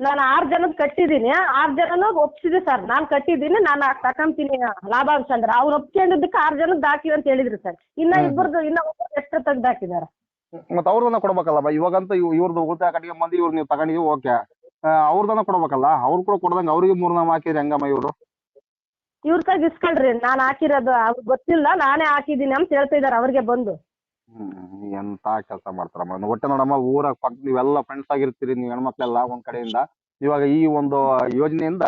Speaker 2: ನಾನು ಆರ್ ಜನದ್ ಕಟ್ಟಿದೀನಿ ಆರ್ ಜನನು ಒಪ್ಸಿದೆ ಸರ್. ನಾನ್ ಕಟ್ಟಿದೀನಿ ನಾನು ತಕೊಂತೀನಿ ಲಾಭಾಂಶ ಅಂದ್ರೆ ಅವ್ರು ಒಪ್ಕೊಂಡಿದ್ದಕ್ಕೆ ಆರ್ ಜನದ್ ಹಾಕಿವಿ ಅಂತ ಹೇಳಿದ್ರು ಸರ್. ಇನ್ನ. ಇಬ್ಬರದು ಇನ್ನ ಒಬ್ಬರು ಎಷ್ಟು ತೆಗ್ದು ಹಾಕಿದಾರ
Speaker 1: ಮತ್ತೆ ಅವ್ರದನ್ನ ಕೊಡ್ಬೇಕಲ್ಲ ಇವಾಗಂತೂ ಇವಾಗಂತ ಇವ್ರದ್ದು ಉಳಿತಾಯ ಕಟ್ಟಿಗೆ ಮಂದಿ ಇವ್ರು ನೀವು ತಗೊಂಡಿದ್ದೀವಿ ಓಕೆ. ಅವ್ರದನ್ನ ಕೊಡ್ಬೇಕಲ್ಲ? ಅವ್ರು ಕೂಡ ಕೊಡ್ದಂಗೆ ಅವ್ರಿಗೆ ಮೂರ್ ನಾಮ ಹಾಕಿದ್ರೆ ಹೆಂಗಮ್ಮ ಇವರು?
Speaker 2: ಇವ್ರ ತಾಗ ಇಸ್ಕೊಳ್ರಿ. ನಾನ್ ಹಾಕಿರೋದು ಅವ್ರಿಗೆ ಗೊತ್ತಿಲ್ಲ. ನಾನೇ ಹಾಕಿದೀನಿ ಅಂತ ಹೇಳ್ತಾ ಇದಾರೆ ಅವ್ರಿಗೆ ಬಂದು.
Speaker 1: ಹ್ಮ್ ಎಂತ ಕೆಲಸ ಮಾಡ್ತಾರಮ್ಮ? ಒಟ್ಟೆ ನೋಡಮ್ಮ ಊರಾಗ ಪಕ್ಕ ನೀವೆಲ್ಲ ಫ್ರೆಂಡ್ಸ್ ಆಗಿರ್ತೀರಿ ನೀವು ಹೆಣ್ಮಕ್ಳೆಲ್ಲ ಒಂದ್ ಕಡೆಯಿಂದ. ಇವಾಗ ಈ ಒಂದು ಯೋಜನೆಯಿಂದ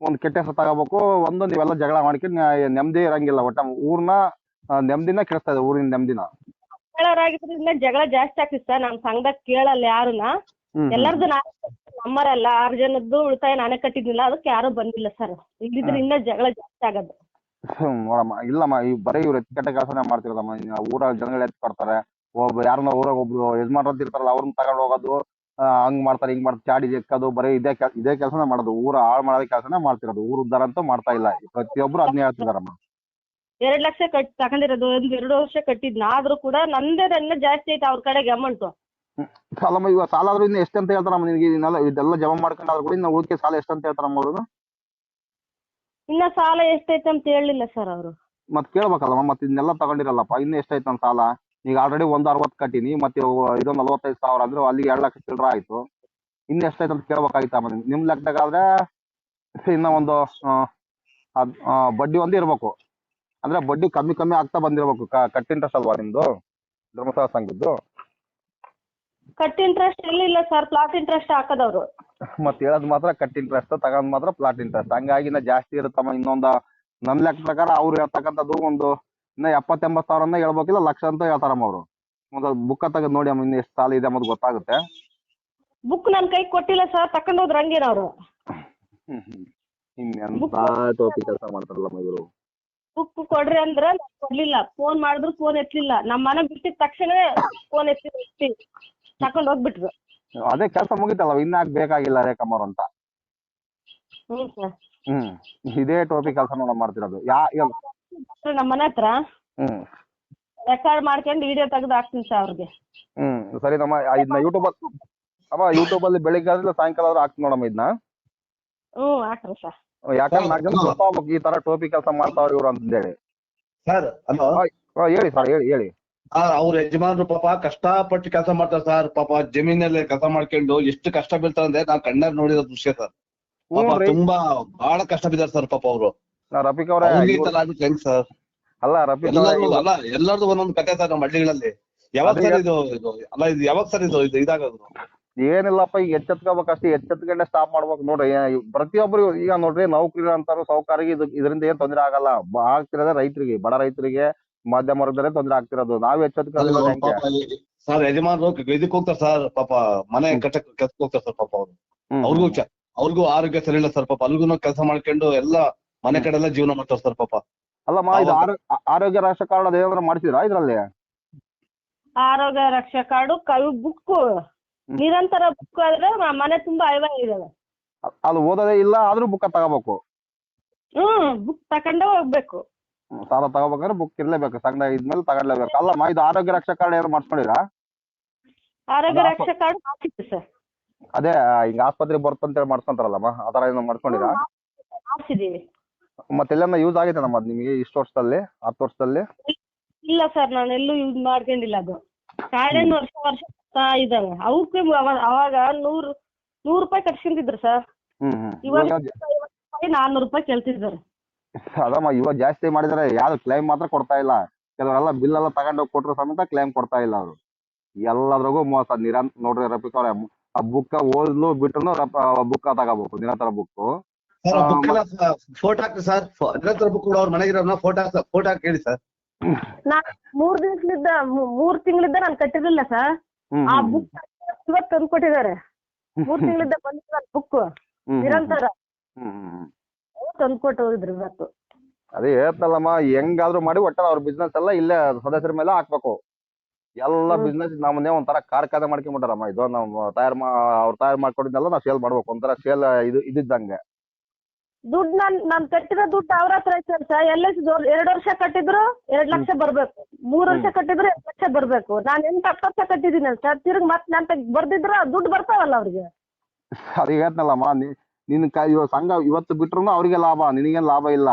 Speaker 1: ಒಂದ್ ಕೆಟ್ಟ ಹೆಸರು ತಗೋಬೇಕು ಒಂದು ನೀವೆಲ್ಲ ಜಗಳ ಮಾಡ್ಕೊಂಡು ನ್ಯಾ- ನೆಮ್ಮದಿ ಇರಂಗಿಲ್ಲ. ಒಟ್ಟ ಊರ್ನ ಆ, ನೆಮ್ಮದಿನ ಕೆಡಿಸ್ತಾ ಇದೆ ಊರಿನ ನೆಮ್ಮದಿನ.
Speaker 2: ಇಲ್ಲ ಜಗಳ ಜಾಸ್ತಿ ಆಗ್ತಿತ್ತ ಸರ್. ನಮ್ ಸಂಘದಾಗ ಕೇಳಲ್ಲ ಯಾರನ್ನ
Speaker 1: ಎಲ್ಲರದ್ದು
Speaker 2: ಎಲ್ಲಾರ್ದು ನಾನೇ ನಮ್ಮರಲ್ಲ. ಆರ್ ಜನದ್ದು ಉಳಿತಾಯ ನಾನೇ ಕಟ್ಟಿದ್ನಿಲ್ಲ ಅದಕ್ಕೆ ಯಾರು ಬಂದಿಲ್ಲ ಸರ್. ಇಲ್ಲಿದ್ರೆ ಇನ್ನ ಜಗಳ ಜಾಸ್ತಿ ಆಗೋದು.
Speaker 1: ಹ್ಮ್ ನೋಡಮ್ಮ. ಇಲ್ಲಮ್ಮ ಈ ಬರೀ ಇವ್ರು ಕೆಟ್ಟ ಕೆಲಸನೇ ಮಾಡ್ತಿರೋದಮ್ಮ. ಇನ್ನ ಊರ ಜನಗಳು ಎತ್ತಿ ಕೊಡ್ತಾರೆ ಒಬ್ಬ ಯಾರನ್ನ ಊರಾಗ ಒಬ್ರು ಯಜಮಾನ್ರು ಅಂತ ಇರ್ತಾರಲ್ಲ ಅವ್ರನ್ನ ತಗೊಂಡು ಹೋಗೋದು ಆ, ಹಂಗ್ ಮಾಡ್ತಾರೆ ಹಿಂಗ್ ಮಾಡ್ತಾರೆ ಚಾಡಿ ಜೆಕ್ಕೋದು ಬರೀ ಇದೇ ಕೆಲ್- ಇದೇ ಕೆಲಸನೇ ಮಾಡೋದು. ಊರ ಹಾಳು ಮಾಡೋದೇ ಕೆಲಸನೇ ಮಾಡ್ತಿರೋದು. ಊರು ಉದ್ದಾರ ಅಂತ ಮಾಡ್ತಾ ಇಲ್ಲ. ಪ್ರತಿಯೊಬ್ರು ಅದನ್ನೇ ಹೇಳ್ತಿದಾರಮ್ಮ.
Speaker 2: ಎರಡ್ ಲಕ್ಷ ಕಟ್ ತಗೊಂಡಿರೋದು ಒಂದ್ ಎರಡು ವರ್ಷ ಕಟ್ಟಿದ್ನ. ಆದ್ರೂ ಕೂಡ ನಂದೇ ಜಾಸ್ತಿ ಐತೆ ಅವ್ರ ಕಡೆಗೆ ಅಮೌಂಟ್
Speaker 1: ಸಾಲಮ್ಮ ಇವಾಗ ಸಾಲ ಆದ್ರೂ ಇನ್ನು ಎಷ್ಟಂತ ಅಂತ ಹೇಳ್ತಾರಮ್ಮ ನಿನಗೆ? ಇದನ್ನೆಲ್ಲ ಇದೆಲ್ಲ ಜಮಾ ಮಾಡ್ಕೊಂಡು ಆದ್ರೂ ಕೂಡ ಇನ್ನು ಉಳಿಕೆ ಸಾಲ ಎಷ್ಟಂತ ಅಂತ ಹೇಳ್ತಾರಮ್ಮ ಅವರು?
Speaker 2: ಇನ್ನ ಸಾಲ ಎಷ್ಟೈತೆ ಅಂತ ಹೇಳಿಲ್ಲ ಸರ್ ಅವರು.
Speaker 1: ಮತ್ ಕೇಳ್ಬೇಕಲ್ವ ಮತ್ ಇದನ್ನೆಲ್ಲ ತಗೊಂಡಿರಲ್ಲಪ್ಪ ಇನ್ನು ಎಷ್ಟೈತೆ ಅಂತ ಸಾಲ? ಈಗ ಆಲ್ರೆಡಿ ಒಂದ್ ಅರವತ್ ಕಟ್ಟಿನಿ ಮತ್ತೆ ಇದು ನಲವತ್ತೈದು ಸಾವಿರ ಅಂದ್ರೆ ಅಲ್ಲಿಗೆ ಎರಡು ಲಕ್ಷ ಚಿಲ್ಲರ ಆಯ್ತು. ಇನ್ನ ಎಷ್ಟೈತೆ ಅಂತ ಕೇಳ್ಬೇಕಾಗಿತ್ತಮ್ಮ ನಿಮ್ ನಿಮ್ ಲೆಕ್ಕದಾಗಾದ್ರೆ ಇನ್ನ ಒಂದು ಬಡ್ಡಿ ಒಂದು ಇರ್ಬೇಕು. ಅಂದ್ರೆ ಬಡ್ಡಿ ಕಮ್ಮಿ ಕಮ್ಮಿ ಆಗ್ತಾ ಬಂದಿರ್ಬೇಕು ಕಟ್ ಇಂಟ್ರೆಸ್ಟ್ ಅಲ್ವಾ ನಿಮ್ದು? ಧರ್ಮಸ್ಥಳ ಸಂಘದ್ದು?
Speaker 2: ಕಟ್ ಇಂಟ್ರೆಸ್ಟ್ ಎಲ್ಲಿಲ್ಲ ಸರ್ ಪ್ಲಾಟ್ ಇಂಟ್ರೆಸ್ಟ್ ಹಾಕದವ್ರು.
Speaker 1: ಮತ್ತೆ ಹೇಳೋದ್ ಮಾತ್ರ ಕಟ್ ಇಂಟ್ರೆಸ್ಟ್ ತಗೊಂಡ್ ಮಾತ್ರ ಪ್ಲಾಟ್ ಇಂಟ್ರೆಸ್ಟ್ ಹಂಗಾಗಿ ಇನ್ನ ಜಾಸ್ತಿ ಇರುತ್ತಮ್ಮ ಇನ್ನೊಂದ ನನ್ ಲೆಕ್ಕ ಪ್ರಕಾರ ಅವ್ರು ಹೇಳ್ತಕ್ಕಂಥದ್ದು ಒಂದು ಇನ್ನ ಎಪ್ಪತ್ತೆಂಬತ್ತು ಸಾವಿರನ ಹೇಳ್ಬೇಕಿಲ್ಲ ಲಕ್ಷ ಅಂತ ಹೇಳ್ತಾರಮ್ಮ ಅವರು. ಒಂದ್ ಬುಕ್ಕ ತಗದ್ ನೋಡಿ ಅಮ್ಮ ಇನ್ನು ಎಷ್ಟು ಸಾಲ ಇದೆ ಅನ್ನೋದು ಗೊತ್ತಾಗುತ್ತೆ.
Speaker 2: ಬುಕ್ ನನ್ ಕೈ ಕೊಟ್ಟಿಲ್ಲ ಸರ್ ತಕೊಂಡ್ ಹೋದ್ರ ಹಂಗೇನ ಅವ್ರು.
Speaker 1: ಇನ್ನೆಂತ ಟೋಪಿ ಕೆಲಸ ಮಾಡ್ತಾರಲ್ಲಮ್ಮ ಇವರು?
Speaker 2: ಬುಕ್ ಕೊಡ್ರಿ ಅಂದ್ರ ನಾನ್ ಕೊಡ್ಲಿಲ್ಲ. ಫೋನ್ ಮಾಡಿದ್ರು ಫೋನ್ ಎತ್ತಲಿಲ್ಲ ನಮ್ಮ ಮನೆ ಬಿಟ್ಟಿದ ತಕ್ಷಣ ಫೋನ್ ಎತ್ತಿ ಎತ್ತಿ ತಕೊಂಡ್ ಹೋಗ್ಬಿಟ್ರು.
Speaker 1: ಅದೇ ಕೆಲಸ ಮುಗಿತಲ್ಲ ಇನ್ನಾಕ್ ಬೇಕಾಗಿಲ್ಲ ರೇಖಮ್ಮವ್ರು ಅಂತ.
Speaker 2: ಹ್ಮ್ ಸರ್
Speaker 1: ಹ್ಮ್ ಇದೇ ಟೋಪಿ ಕೆಲಸ ನೋಡ ಮಾಡ್ತಿರೋದು. ಯಾ ಇವಾಗ
Speaker 2: ನಮ್ಮ ಮನೆ ಹತ್ರ
Speaker 1: ಹ್ಮ್.
Speaker 2: ರೆಕಾರ್ಡ್ ಮಾಡ್ಕೊಂಡು ವಿಡಿಯೋ ತೆಗೆದು ಹಾಕ್ತೀನಿ ಸರ್ ಅವ್ರಿಗೆ.
Speaker 1: ಹ್ಮ್ ಸರಿ ನಮ್ಮ ಇದನ್ನ ಯೂಟ್ಯೂಬ್ ಅಮ್ಮ ಯೂಟ್ಯೂಬ್ ಅಲ್ಲಿ ಬೆಳಿಗ್ಗೆ ಆದ್ರೆ ಸಾಯಂಕಾಲ ಆದ್ರೂ ಹಾಕ್ತೀನಿ ನೋಡಮ್ಮ ಇದನ್ನ.
Speaker 2: ಹ್ಮ್ ಹಾಕ್ರಿ ಸರ್.
Speaker 1: ಯಾಕಂದ್ರೆ ನಾಲ್ಕು ಜನ ಗೊತ್ತಾಗ್ಬೇಕು ಈ ತರ ಟೋಪಿ ಕೆಲಸ ಮಾಡ್ತಾವ್ರಿ ಇವ್ರು ಅಂತ ಹೇಳಿ
Speaker 3: ಸರ್ ಹಲೋ?
Speaker 1: ಹೇಳಿ ಸರ್ ಹೇಳಿ ಹೇಳಿ.
Speaker 3: ಅವ್ರ ಯಜಮಾನ್ರು ಪಾಪ ಕಷ್ಟಪಟ್ಟು ಕೆಲಸ ಮಾಡ್ತಾರೆ ಸರ್. ಪಾಪ ಜಮೀನಲ್ಲಿ ಕೆಲಸ ಮಾಡ್ಕೊಂಡು ಎಷ್ಟು ಕಷ್ಟ ಬೀಳ್ತಾರೆ ಅಂದ್ರೆ ನಾವ್ ಕಣ್ಣಾರ್ ನೋಡಿರೋ ದೃಶ್ಯ ಸರ್. ಪಾಪ ತುಂಬಾ ಬಹಳ ಕಷ್ಟ ಬಿದ್ದಾರೆ ಸರ್ ಪಾಪ ಅವರು.
Speaker 1: ನಾ ಅವರ
Speaker 3: ಹೆಂಗ್ ಸರ್?
Speaker 1: ಅಲ್ಲ ರಫಿಕ್
Speaker 3: ಅಲ್ಲ ಎಲ್ಲರದು ಒಂದೊಂದು ಕತೆ ಸರ್ ನಮ್ಮ ಹಳ್ಳಿಗಳಲ್ಲಿ. ಯಾವಾಗ ಸರ್ ಇದು ಇದು ಅಲ್ಲ ಇದು ಯಾವಾಗ ಸರ್ ಇದು ಇದು ಇದಾಗೋದು?
Speaker 1: ಏನಿಲ್ಲಪ್ಪ ಈಗ ಎಚ್ಚೆತ್ಕೋಬೇಕಷ್ಟೇ ಎಚ್ಚೆತ್ಕೊಂಡೆ ಸ್ಟಾಪ್ ಮಾಡ್ಬೇಕು ನೋಡ್ರಿ. ಪ್ರತಿಯೊಬ್ರು ಈಗ ನೋಡ್ರಿ ನೌಕರಿ ಅಂತಾರು ಸಾವುಕಾರಿಗೆ ಇದು ಇದರಿಂದ ಏನ್ ತೊಂದ್ರೆ ಆಗಲ್ಲ. ಆಗ್ತಿರೋದೇ ರೈತರಿಗೆ ಬಡ ರೈತರಿಗೆ. ಮಧ್ಯಮ ವರ್ಗದಲ್ಲೇ ತೊಂದರೆ ಆಗ್ತಿರೋದು. ನಾವ್
Speaker 3: ಪಾಪ ಸರ್ ಯಜಮಾನರು ಇದಕ್ಕೆ ಹೋಗ್ತಾರೆ ಸರ್ ಪಾಪ ಮನೆ ಕಟ್ಟಕ್ ಕೆಲ್ಸಕ್ಕೆ ಹೋಗ್ತಾರೆ ಸರ್ ಪಾಪ ಅವ್ರು. ಅವ್ರಿಗೂ ಚ- ಅವ್ರಿಗೂ ಆರೋಗ್ಯ ಸರಿ ಇಲ್ಲ ಸರ್ ಪಾಪ. ಅಲ್ಗೂ ಕೆಲಸ ಮಾಡ್ಕೊಂಡು ಎಲ್ಲ ಮನೆ ಕಡೆ ಎಲ್ಲ ಜೀವನ ಮಾಡ್ತಾರೆ ಸರ್ ಪಾಪ.
Speaker 1: ಅಲ್ಲಮ್ಮ ಇದು ಆರೋಗ್ಯ ರಾಷ್ಟ್ರ ಕಾರ್ಡ್ ಅದೇನಾದ್ರು ಮಾಡಿಸಿದ್ರಾ ಇದ್ರಲ್ಲಿ?
Speaker 2: ಆರೋಗ್ಯ ರಕ್ಷಾ ಕಾರ್ಡು ಕವಿ ಬುಕ್ ನಿರಂತರ ಬುಕ್ ಆದ್ರೆ ಮನೆ ತುಂಬಾ ಐವ ಇದಾವೆ
Speaker 1: ಅದು ಓದೋದೇ ಇಲ್ಲ ಆದ್ರೂ ಬುಕ್ ತಗೋಬೇಕು.
Speaker 2: ಹ್ಮ್ ಬುಕ್ ತಕೊಂಡೇ ಹೋಗ್ಬೇಕು.
Speaker 1: ಸಾಲ ತಗೋಬೇಕಾದ್ರೆ ಬುಕ್ ಇರ್ಲೇಬೇಕು. ಸಂಘ ಇದ್ಮೇಲೆ ತಗೊಳ್ಲೇಬೇಕು ಅಲ್ಲಮ್ಮ ಇದು ಆರೋಗ್ಯ ರಕ್ಷಾ ಕಾರ್ಡ್ ಏನು ಮಾಡ್ಸ್ಕೊಂಡಿರಾ?
Speaker 2: ಆರೋಗ್ಯ ರಕ್ಷಾ ಕಾರ್ಡ್ ಹಾಕಿತ್ತು ಸರ್.
Speaker 1: ಅದೇ ಹಿಂಗ ಆಸ್ಪತ್ರೆಗೆ ಬರ್ತಂತೇಳಿ ಮಾಡ್ಸ್ಕೊಂತಾರಲ್ಲಮ್ಮ ಆ ಥರ ಏನೋ ಮಾಡ್ಸ್ಕೊಂಡಿರಾ? ಮತ್ತೆ ಎಲ್ಲೆಲ್ಲ ಯೂಸ್ ಆಗಿದೆ ನಮ್ಮ ನಿಮಗೆ ಇಷ್ಟು ವರ್ಷದಲ್ಲಿ ಹತ್ತು ವರ್ಷದಲ್ಲಿ?
Speaker 2: ಇಲ್ಲ ಸರ್ ನಾನು ಎಲ್ಲೂ ಯೂಸ್ ಮಾಡ್ಕೊಂಡಿಲ್ಲ ಅದು. ಕಾರ್ಡೇನು ವರ್ಷ ವರ್ಷ ಇದಾವೆ ಅವಕ್ಕೆ ಅವ- ಅವಾಗ ನೂರು ನೂರು ರೂಪಾಯಿ ಕಟ್ಸ್ಕೊಂತಿದ್ರು ಸರ್.
Speaker 1: ಹ್ಮ್ ಹ್ಮ್.
Speaker 2: ಇವಾಗ ನಾನ್ನೂರು ರೂಪಾಯಿ ಕೇಳ್ತಿದ್ದಾರೆ.
Speaker 1: ಅದಮ್ಮ ಇವಾಗ ಜಾಸ್ತಿ ಮಾಡಿದ್ರೆ ಯಾರು ಕ್ಲೈಮ್ ಮಾತ್ರ ಕೊಡ್ತಾ ಇಲ್ಲ. ಕೆಲವರೆಲ್ಲ ಬಿಲ್ ಎಲ್ಲ ತಗೊಂಡೋಗಿ ಕೊಟ್ಟರು ಸಮೇತ ಕ್ಲೈಮ್ ಕೊಡ್ತಾ ಇಲ್ಲ ಅವರು. ಎಲ್ಲದ್ರಾಗೂ ಮೋಸ. ನಿರಂತ ನೋಡ್ರಿ ರಫಿಕ್ ಅವ್ರೆ ಆ ಬುಕ್ ಓದ್ಲು ಬಿಟ್ಟು ಬುಕ್ ತಗೋಬೇಕು ನಿರಂತರ ಬುಕ್
Speaker 3: ಫೋಟೋ ಹಾಕಿ ಸರ್. ನಿರಂತರ ಬುಕ್ ಕೂಡ ಅವ್ರ ಮನೆಗಿರೋ ಫೋಟೋ ಫೋಟೋ ಹಾಕಿ ಹೇಳಿ ಸರ್.
Speaker 2: ನಾನ್ ಮೂರ್ ದಿವಸಲಿದ್ದ ಮೂರ್ ತಿಂಗಳಿಂದ ನಾನು ಕಟ್ಟಿರ್ಲಿಲ್ಲ ಸರ್. ಆ ಬುಕ್ ಇವತ್ತು ತಂದು ಕೊಟ್ಟಿದ್ದಾರೆ ಮೂರ್ ತಿಂಗಳಿಂದ ಬಂದಿದ್ದ ಬುಕ್ ನಿರಂತರ.
Speaker 1: ಹ್ಮ್ ಹ್ಮ್ ಹ್ಮ್
Speaker 2: ತಂದು ಕೊಟ್ಟು ಹೋಗಿದ್ರು ಇವತ್ತು
Speaker 1: ಅದೇ ಹೇಳ್ತಲ್ಲಮ್ಮ ಹೆಂಗಾದ್ರೂ ಮಾಡಿ ಒಟ್ಟ ಅವ್ರ ಬಿಸ್ನೆಸ್ ಎಲ್ಲ ಇಲ್ಲೇ ಸದಸ್ಯರ ಮೇಲೆ ಹಾಕ್ಬೇಕು. ಎಲ್ಲ ಬಿಸ್ನೆಸ್ ನಮ್ಮನ್ನೇ ಒಂಥರ ಕಾರ್ಖಾನೆ ಮಾಡ್ಕೊಂಡ್ಬಿಟ್ಟಾರಮ್ಮ ಇದು ನಾವು ತಯಾರ ಮಾ ಅವ್ರು ತಯಾರು ಮಾಡ್ಕೊಂಡಿದ್ದೆಲ್ಲ ನಾವು ಸೇಲ್ ಮಾಡ್ಬೇಕು. ಒಂಥರ ಸೇಲ್ ಇದು ಇದ್ದಂಗೆ
Speaker 2: ದುಡ್ಡು ನಾನ್ ನಾನ್ ಕಟ್ಟಿರೋ ದುಡ್ಡು ಅವ್ರ ಹತ್ರ ಐತೆ ಸರ್ ಎಲ್ ಐ ಸಿ ಎರಡು ವರ್ಷ ಕಟ್ಟಿದ್ರು ಎರಡ್ ಲಕ್ಷ ಬರ್ಬೇಕು. ಮೂರ್ ವರ್ಷ ಕಟ್ಟಿದ್ರು ಎರಡ್ ಲಕ್ಷ ಬರ್ಬೇಕು. ನಾನ್ ಎಂಟು ಹತ್ತು ವರ್ಷ ಕಟ್ಟಿದೀನಿ ಸರ್ ತಿರ್ಗಿ ಮತ್ ನನ್ ಬರ್ದಿದ್ರ ದುಡ್ಡು ಬರ್ತಾವಲ್ಲ ಅವ್ರಿಗೆ.
Speaker 1: ಅದು ಹೇಳ್ತನಲ್ಲಮ್ಮ ನೀ- ನಿನ್ ಕ ಇವಾಗ ಸಂಘ ಇವತ್ತು ಬಿಟ್ರು ಅವ್ರಿಗೆ ಲಾಭ ನಿನಗೇನ್ ಲಾಭ ಇಲ್ಲ.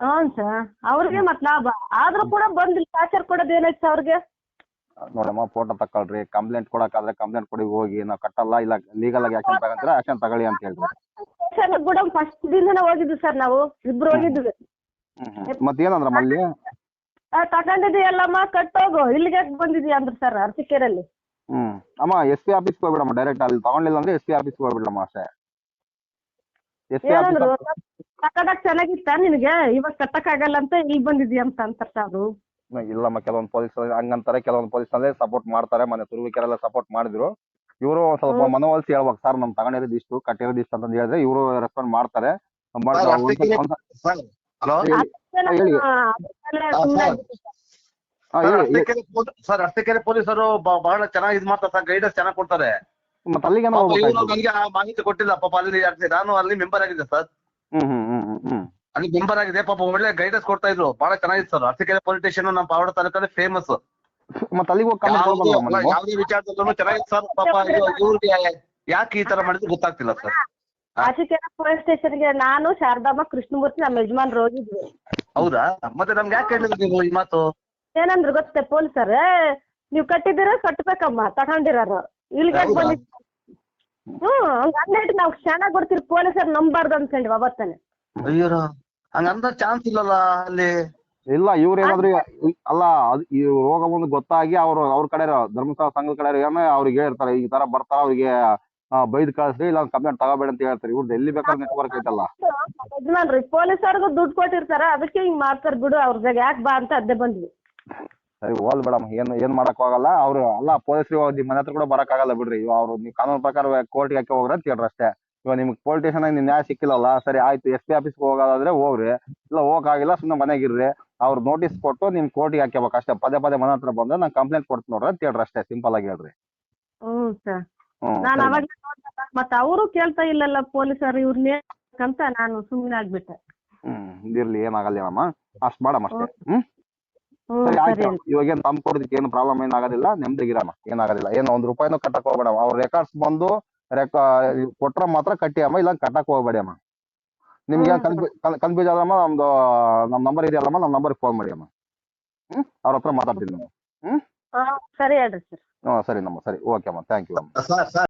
Speaker 2: ಹ್ಮ್ ಸರ್. ಅವ್ರಿಗೆ ಮತ್ ಲಾಭ. ಆದ್ರೂ ಕೂಡ ಬಂದಿಲ್ಲ ಟಾರ್ಚರ್ ಕೊಡೋದ್ ಏನಾಯ್ತು ಸರ್ ಅವ್ರಿಗೆ?
Speaker 1: ನೋಡಮ್ಮ ಫೋಟೋ ತಕೊಳ್ರಿ. ಕಂಪ್ಲೇಂಟ್ ಕೊಡಕ್ಕಾದ್ರೆ ಕಂಪ್ಲೇಂಟ್ ಕೊಡಿ ಹೋಗಿ. ನಾವು ಕಟ್ಟಲ್ಲ ಇಲ್ಲ ಲೀಗಲ್ ಆಗಿ ಆಕ್ಷನ್ ತಗೊಂತೀರಾ ಆಕ್ಷನ್ ತಗೊಳ್ಳಿ ಅಂತ ಹೇಳಿದ್ರು
Speaker 2: ಸ್ಟೇಷನ್ ಕೂಡ ಫಸ್ಟ್ ದಿನ ಹೋಗಿದ್ವಿ ಸರ್ ನಾವು. ಇಬ್ರು ಹೋಗಿದ್ವಿ.
Speaker 1: ಮತ್ತೇನಂದ್ರಮ್ಮ ಅಲ್ಲಿ?
Speaker 2: ಆ, ತಗೊಂಡಿದೀಯಲ್ಲಮ್ಮ ಕಟ್ಟೋಗು. ಇಲ್ಲಿಗೆ ಯಾಕ್ ಬಂದಿದೀಯ ಅಂದ್ರು ಸರ್ ಅರಸೀಕೆರೆಯಲ್ಲಿ
Speaker 1: ಹ್ಮ್. ಅಮ್ಮ ಎಸ್ ಪಿ ಆಫೀಸ್ಗೆ ಹೋಗ್ಬಿಡಮ್ಮ ಡೈರೆಕ್ಟ್ ಅಲ್ಲಿ. ತಗೊಂಡಿಲ್ಲ ಅಂದ್ರೆ ಎಸ್ ಪಿ ಆಫೀಸ್ಗೆ ಹೋಗ್ಬಿಡಮ್ಮ ಅಷ್ಟೇ.
Speaker 2: ಕಟ್ಟಡಕ್ ಚೆನ್ನಾಗಿತ್ತ ನಿನಗೆ? ಇವಾಗ ಕಟ್ಟಕ್ಕಾಗಲ್ಲ ಅಂತ ಇಲ್ಲಿ ಬಂದಿದ್ಯಾ ಅಂತ ಅಂತಾರ ಅವರು
Speaker 1: ಇಲ್ಲಮ್ಮ ಕೆಲವೊಂದು ಪೊಲೀಸ್ ಹಂಗಂತಾರೆ ಕೆಲವೊಂದು ಪೊಲೀಸ್ ಅಂದ್ರೆ ಸಪೋರ್ಟ್ ಮಾಡ್ತಾರೆ ಮನೆ ತುರುವಿಕೆರೆಲ್ಲ ಸಪೋರ್ಟ್ ಮಾಡಿದ್ರು. ಇವರು ಸ್ವಲ್ಪ. ಮನವೊಲಿಸಿ ಹೇಳ್ಬೇಕು ಸರ್ ನಮ್ ತಗೊಂಡಿರೋದು ಇಷ್ಟು ಕಟ್ಟಿರೋದು ಇಷ್ಟು ಅಂತ ಹೇಳಿದ್ರೆ ಇವರು ರೆಸ್ಪಾಂಡ್ ಮಾಡ್ತಾರೆ. ಮಾಡ್-
Speaker 3: ಸರ್, ಅಷ್ಟಕ್ಕೆ- ಪೊಲೀಸರು ಬಹಳ ಚೆನ್ನಾಗಿ ಇದ್ ಮಾಡ್ತಾರೆ ಸರ್ ಗೈಡೆನ್ಸ್ ಚೆನ್ನಾಗಿ ಕೊಡ್ತಾರೆ.
Speaker 1: ಮತ್ತೆ ಅಲ್ಲಿಗೆ
Speaker 3: ನನಗೆ ಆ ಮಾಹಿತಿ ಕೊಟ್ಟಿಲ್ಲ ಪಾಪ ಅಲ್ಲಿ ನಾನು ಅಲ್ಲಿ ಮೆಂಬರ್ ಆಗಿದ್ದೆ ಸರ್.
Speaker 1: ಹ್ಮ್ ಹ್ಮ್ ಹ್ಮ್ ಹ್ಮ್ ಹ್ಮ್.
Speaker 3: ಅಲ್ಲಿ ಮೆಂಬರ್ ಆಗಿದೆ ಪಾಪ ಒಳ್ಳೆ ಗೈಡೆನ್ಸ್ ಕೊಡ್ತಾ ಇದ್ರು. ಬಹಳ ಚೆನ್ನಾಗಿತ್ತು ಸರ್. ಅರಸೀಕೆರೆ ಪೊಲಿಟಿಷಿಯನ್ ಸ್ಟೇಷನ್ ನಮ್ಮ ಪಾವಡ ತಾಲೂಕಲ್ಲಿ ಫೇಮಸ್
Speaker 1: ಮತ್ತೆ ಅಲ್ಲಿಗೆ
Speaker 3: ಯಾವುದೇ ವಿಚಾರದಲ್ಲೂ ಚೆನ್ನಾಗಿತ್ತು ಸರ್. ಪಾಪ ಇವ್ರು- ಇವ್ರಿಗೆ ಯಾಕೆ ಈ ತರ ಮಾಡಿದ್ರು ಗೊತ್ತಾಗ್ತಿಲ್ಲ ಸರ್.
Speaker 2: ಅರಸೀಕೆರೆ ಪೊಲೀಸ್ ಸ್ಟೇಷನ್ಗೆ ನಾನು ಶಾರದಮ್ಮ ಕೃಷ್ಣಮೂರ್ತಿ ನಮ್ಮ ಯಜಮಾನ್ರು ಹೋಗಿದ್ವಿ.
Speaker 3: ಹೌದಾ? ಮತ್ತೆ ನಮ್ಗೆ ಯಾಕೆ ಹೇಳಿದ್ರು ನೀವು ಈ ಮಾತು?
Speaker 2: ಏನಂದ್ರು ಗೊತ್ತೇ ಪೊಲೀಸರ್ ನೀವ್ ಕಟ್ಟಿದ್ದೀರ ಕಟ್ಬೇಕಮ್ಮ ತಗೊಂಡಿರೋರು. ಇಲ್ಲಿಗೆ ಯಾಕ್
Speaker 3: ಹೌದಾ?
Speaker 2: ಬಂದಿದ್ ಹ್ಮ್ ಹಂಗ ಅಂದ್ಬಿಟ್ಟು ನಾವು ಚೆನ್ನಾಗ್ ಬರ್ತೀರಿ ಪೊಲೀಸರ್ ನಂಬಾರ್ದು ಅನ್ಕೊಂಡ್ವಿ ಅವತ್ತನೆ.
Speaker 3: ಅಯ್ಯೋ ಹಂಗಂದ ಚಾನ್ಸ್ ಇಲ್ಲಲ್ಲ ಅಲ್ಲಿ?
Speaker 1: ಇಲ್ಲ ಇವ್ರ ಏನಾದ್ರು ಅಲ್ಲ ಅದು ಈ ರೋಗ ಒಂದು ಗೊತ್ತಾಗಿ ಅವ್ರು ಅವ್ರ ಕಡೆ ಧರ್ಮಸ್ಥಳ ಸಂಘದ ಕಡೆ ಏನೋ ಅವ್ರಿಗೆ ಹೇಳ್ತಾರೆ ಈ ತರ ಬರ್ತಾರ ಅವ್ರಿಗೆ ಬೈದ್ ಕಳಿಸ್ರಿ ಇಲ್ಲ ಕಂಪ್ಲೇಂಟ್ ತಗೋಬೇಡ ಅಂತ ಹೇಳ್ತಾರೆ. ಇವ್ರದ್ದು ಎಲ್ಲಿ ಬೇಕಾದ್ರೆ ನೆಟ್ವರ್ಕ್ ಐತಲ್ಲ.
Speaker 2: ಯಜಮಾನ್ರಿ ಪೊಲೀಸರ್ಗೂ ದುಡ್ಡು ಕೊಟ್ಟಿರ್ತಾರ ಅದಕ್ಕೆ ಹಿಂಗ್ ಮಾಡ್ತಾರ ಬಿಡು ಅವ್ರ ಜಾಗ ಯಾಕೆ ಬಾ ಅಂತ ಅದೇ ಬಂದ್ವಿ.
Speaker 1: ಸರಿ ಹೋಲ್ ಮೇಡಮ್ ಏನ್ ಏನ್ ಮಾಡಕ್ ಹೋಗಲ್ಲ ಅವ್ರು ಅಲ್ಲ ಪೊಲೀಸರು ನಿಮ್ ಮನೆ ಹತ್ರ ಕೂಡ ಬರಕ್ ಆಗಲ್ಲ ಬಿಡ್ರಿ. ಇವಾಗ ಅವ್ರು ನೀವು ಕಾನೂನು ಪ್ರಕಾರ ಕೋರ್ಟ್ಗೆ ಹಾಕಿ ಹೋಗ್ರ ಅಂತ ಹೇಳ್ರಿ ಅಷ್ಟೇ. ಇವಾಗ ನಿಮ್ಗೆ ಪೊಲೀಸ್ ಸ್ಟೇಷನ್ ನಿಮ್ ನ್ಯಾಯ ಸಿಕ್ಕಿಲ್ಲಲ್ಲ ಸರಿ ಆಯ್ತು ಎಸ್ ಪಿ ಆಫೀಸ್ಗೆ ಹೋಗೋದಾದ್ರೆ ಹೋಗ್ರಿ. ಇಲ್ಲ ಹೋಗಕ್ಕಾಗಿಲ್ಲ ಸುಮ್ಮನೆ ಮನೆಗಿರ್ರಿ ಅವ್ರು ನೋಟಿಸ್ ಕೊಟ್ಟು ನಿಮ್ ಕೋರ್ಟಿಗೆ ಹಾಕ್ಯಬೇಕು ಅಷ್ಟೇ. ಪದೇ ಪದೇ ಮನೆ ಹತ್ರ ಬಂದ್ರೆ ನಾನು ಕಂಪ್ಲೇಂಟ್ ಕೊಡ್ತೀನಿ ನೋಡ್ರಿ ಅಂತ ಹೇಳ್ರಿ ಅಷ್ಟೇ ಸಿಂಪಲ್ ಆಗಿ ಹೇಳ್ರಿ.
Speaker 2: ಹ್ಮ್ ಸರ್. ನಾನು
Speaker 1: ಸರಿ.
Speaker 2: ಅವಾಗ ಮತ್ತೆ ಅವರು ಕೇಳ್ತಾ ಇಲ್ಲಲ್ಲ ಪೊಲೀಸರು ಇವ್ರನ್ನೇ ಅಂತ ನಾನು ಸುಮ್ಮನೆ ಆಗ್ಬಿಟ್ಟೆ.
Speaker 1: ಹ್ಮ್ ಇದಿರ್ಲಿ ಏನಾಗಲ್ಲ ಅಮ್ಮ ಅಷ್ಟ್ ಮಾಡಮ್ಮ ಅಷ್ಟೇ. ಹ್ಮ್? ಸರಿ ಆಯ್ತು. ಇವಾಗ ಏನ್ ತಮ್ಮ ಕೊಡೋದಕ್ಕೆ ಏನು ಪ್ರಾಬ್ಲಮ್ ಏನಾಗೋದಿಲ್ಲ ನೆಮ್ಮದಿಗಿರಮ್ಮ ಏನಾಗೋದಿಲ್ಲ. ಏನು ಒಂದ್ ರೂಪಾಯಿನೂ ಕಟ್ಟಕ್ ಹೋಗ್ಬೇಡ ಅವ್ರ ರೆಕಾರ್ಡ್ಸ್ ಬಂದು ರೆಕಾರ್ಡ್ ಕೊಟ್ರ ಮಾತ್ರ ಕಟ್ಟಿ ಅಮ್ಮ ಇಲ್ಲ ಕಟ್ಟಕ್ ಹೋಗ್ಬೇಡಿ ಅಮ್ಮ ನಿಮ್ಗೆ
Speaker 2: ಹ್ಮ್.
Speaker 1: ಕನ್ಫ್ಯೂಸ್ ಆದ್ರಮ್ಮ ನಮ್ದು ನಮ್ ನಂಬರ್ ಇದೆಯಲ್ಲಮ್ಮ ನಮ್ ನಂಬರ್ ಫೋನ್ ಮಾಡಿ ಅಮ್ಮ. ಹ್ಮ್. ಅವ್ರ ಹತ್ರ ಮಾತಾಡ್ತೀನಿ ನಾನು.
Speaker 2: ಹಾ ಸರಿ ಹೇಳ್ರಿ ಸರ್
Speaker 1: ಹ್ಮ್ ಸರಿ ನಮ್ಮ ಸರಿ. ಓಕೆ ಅಮ್ಮ ಥ್ಯಾಂಕ್ ಯು ಅಮ್ಮ.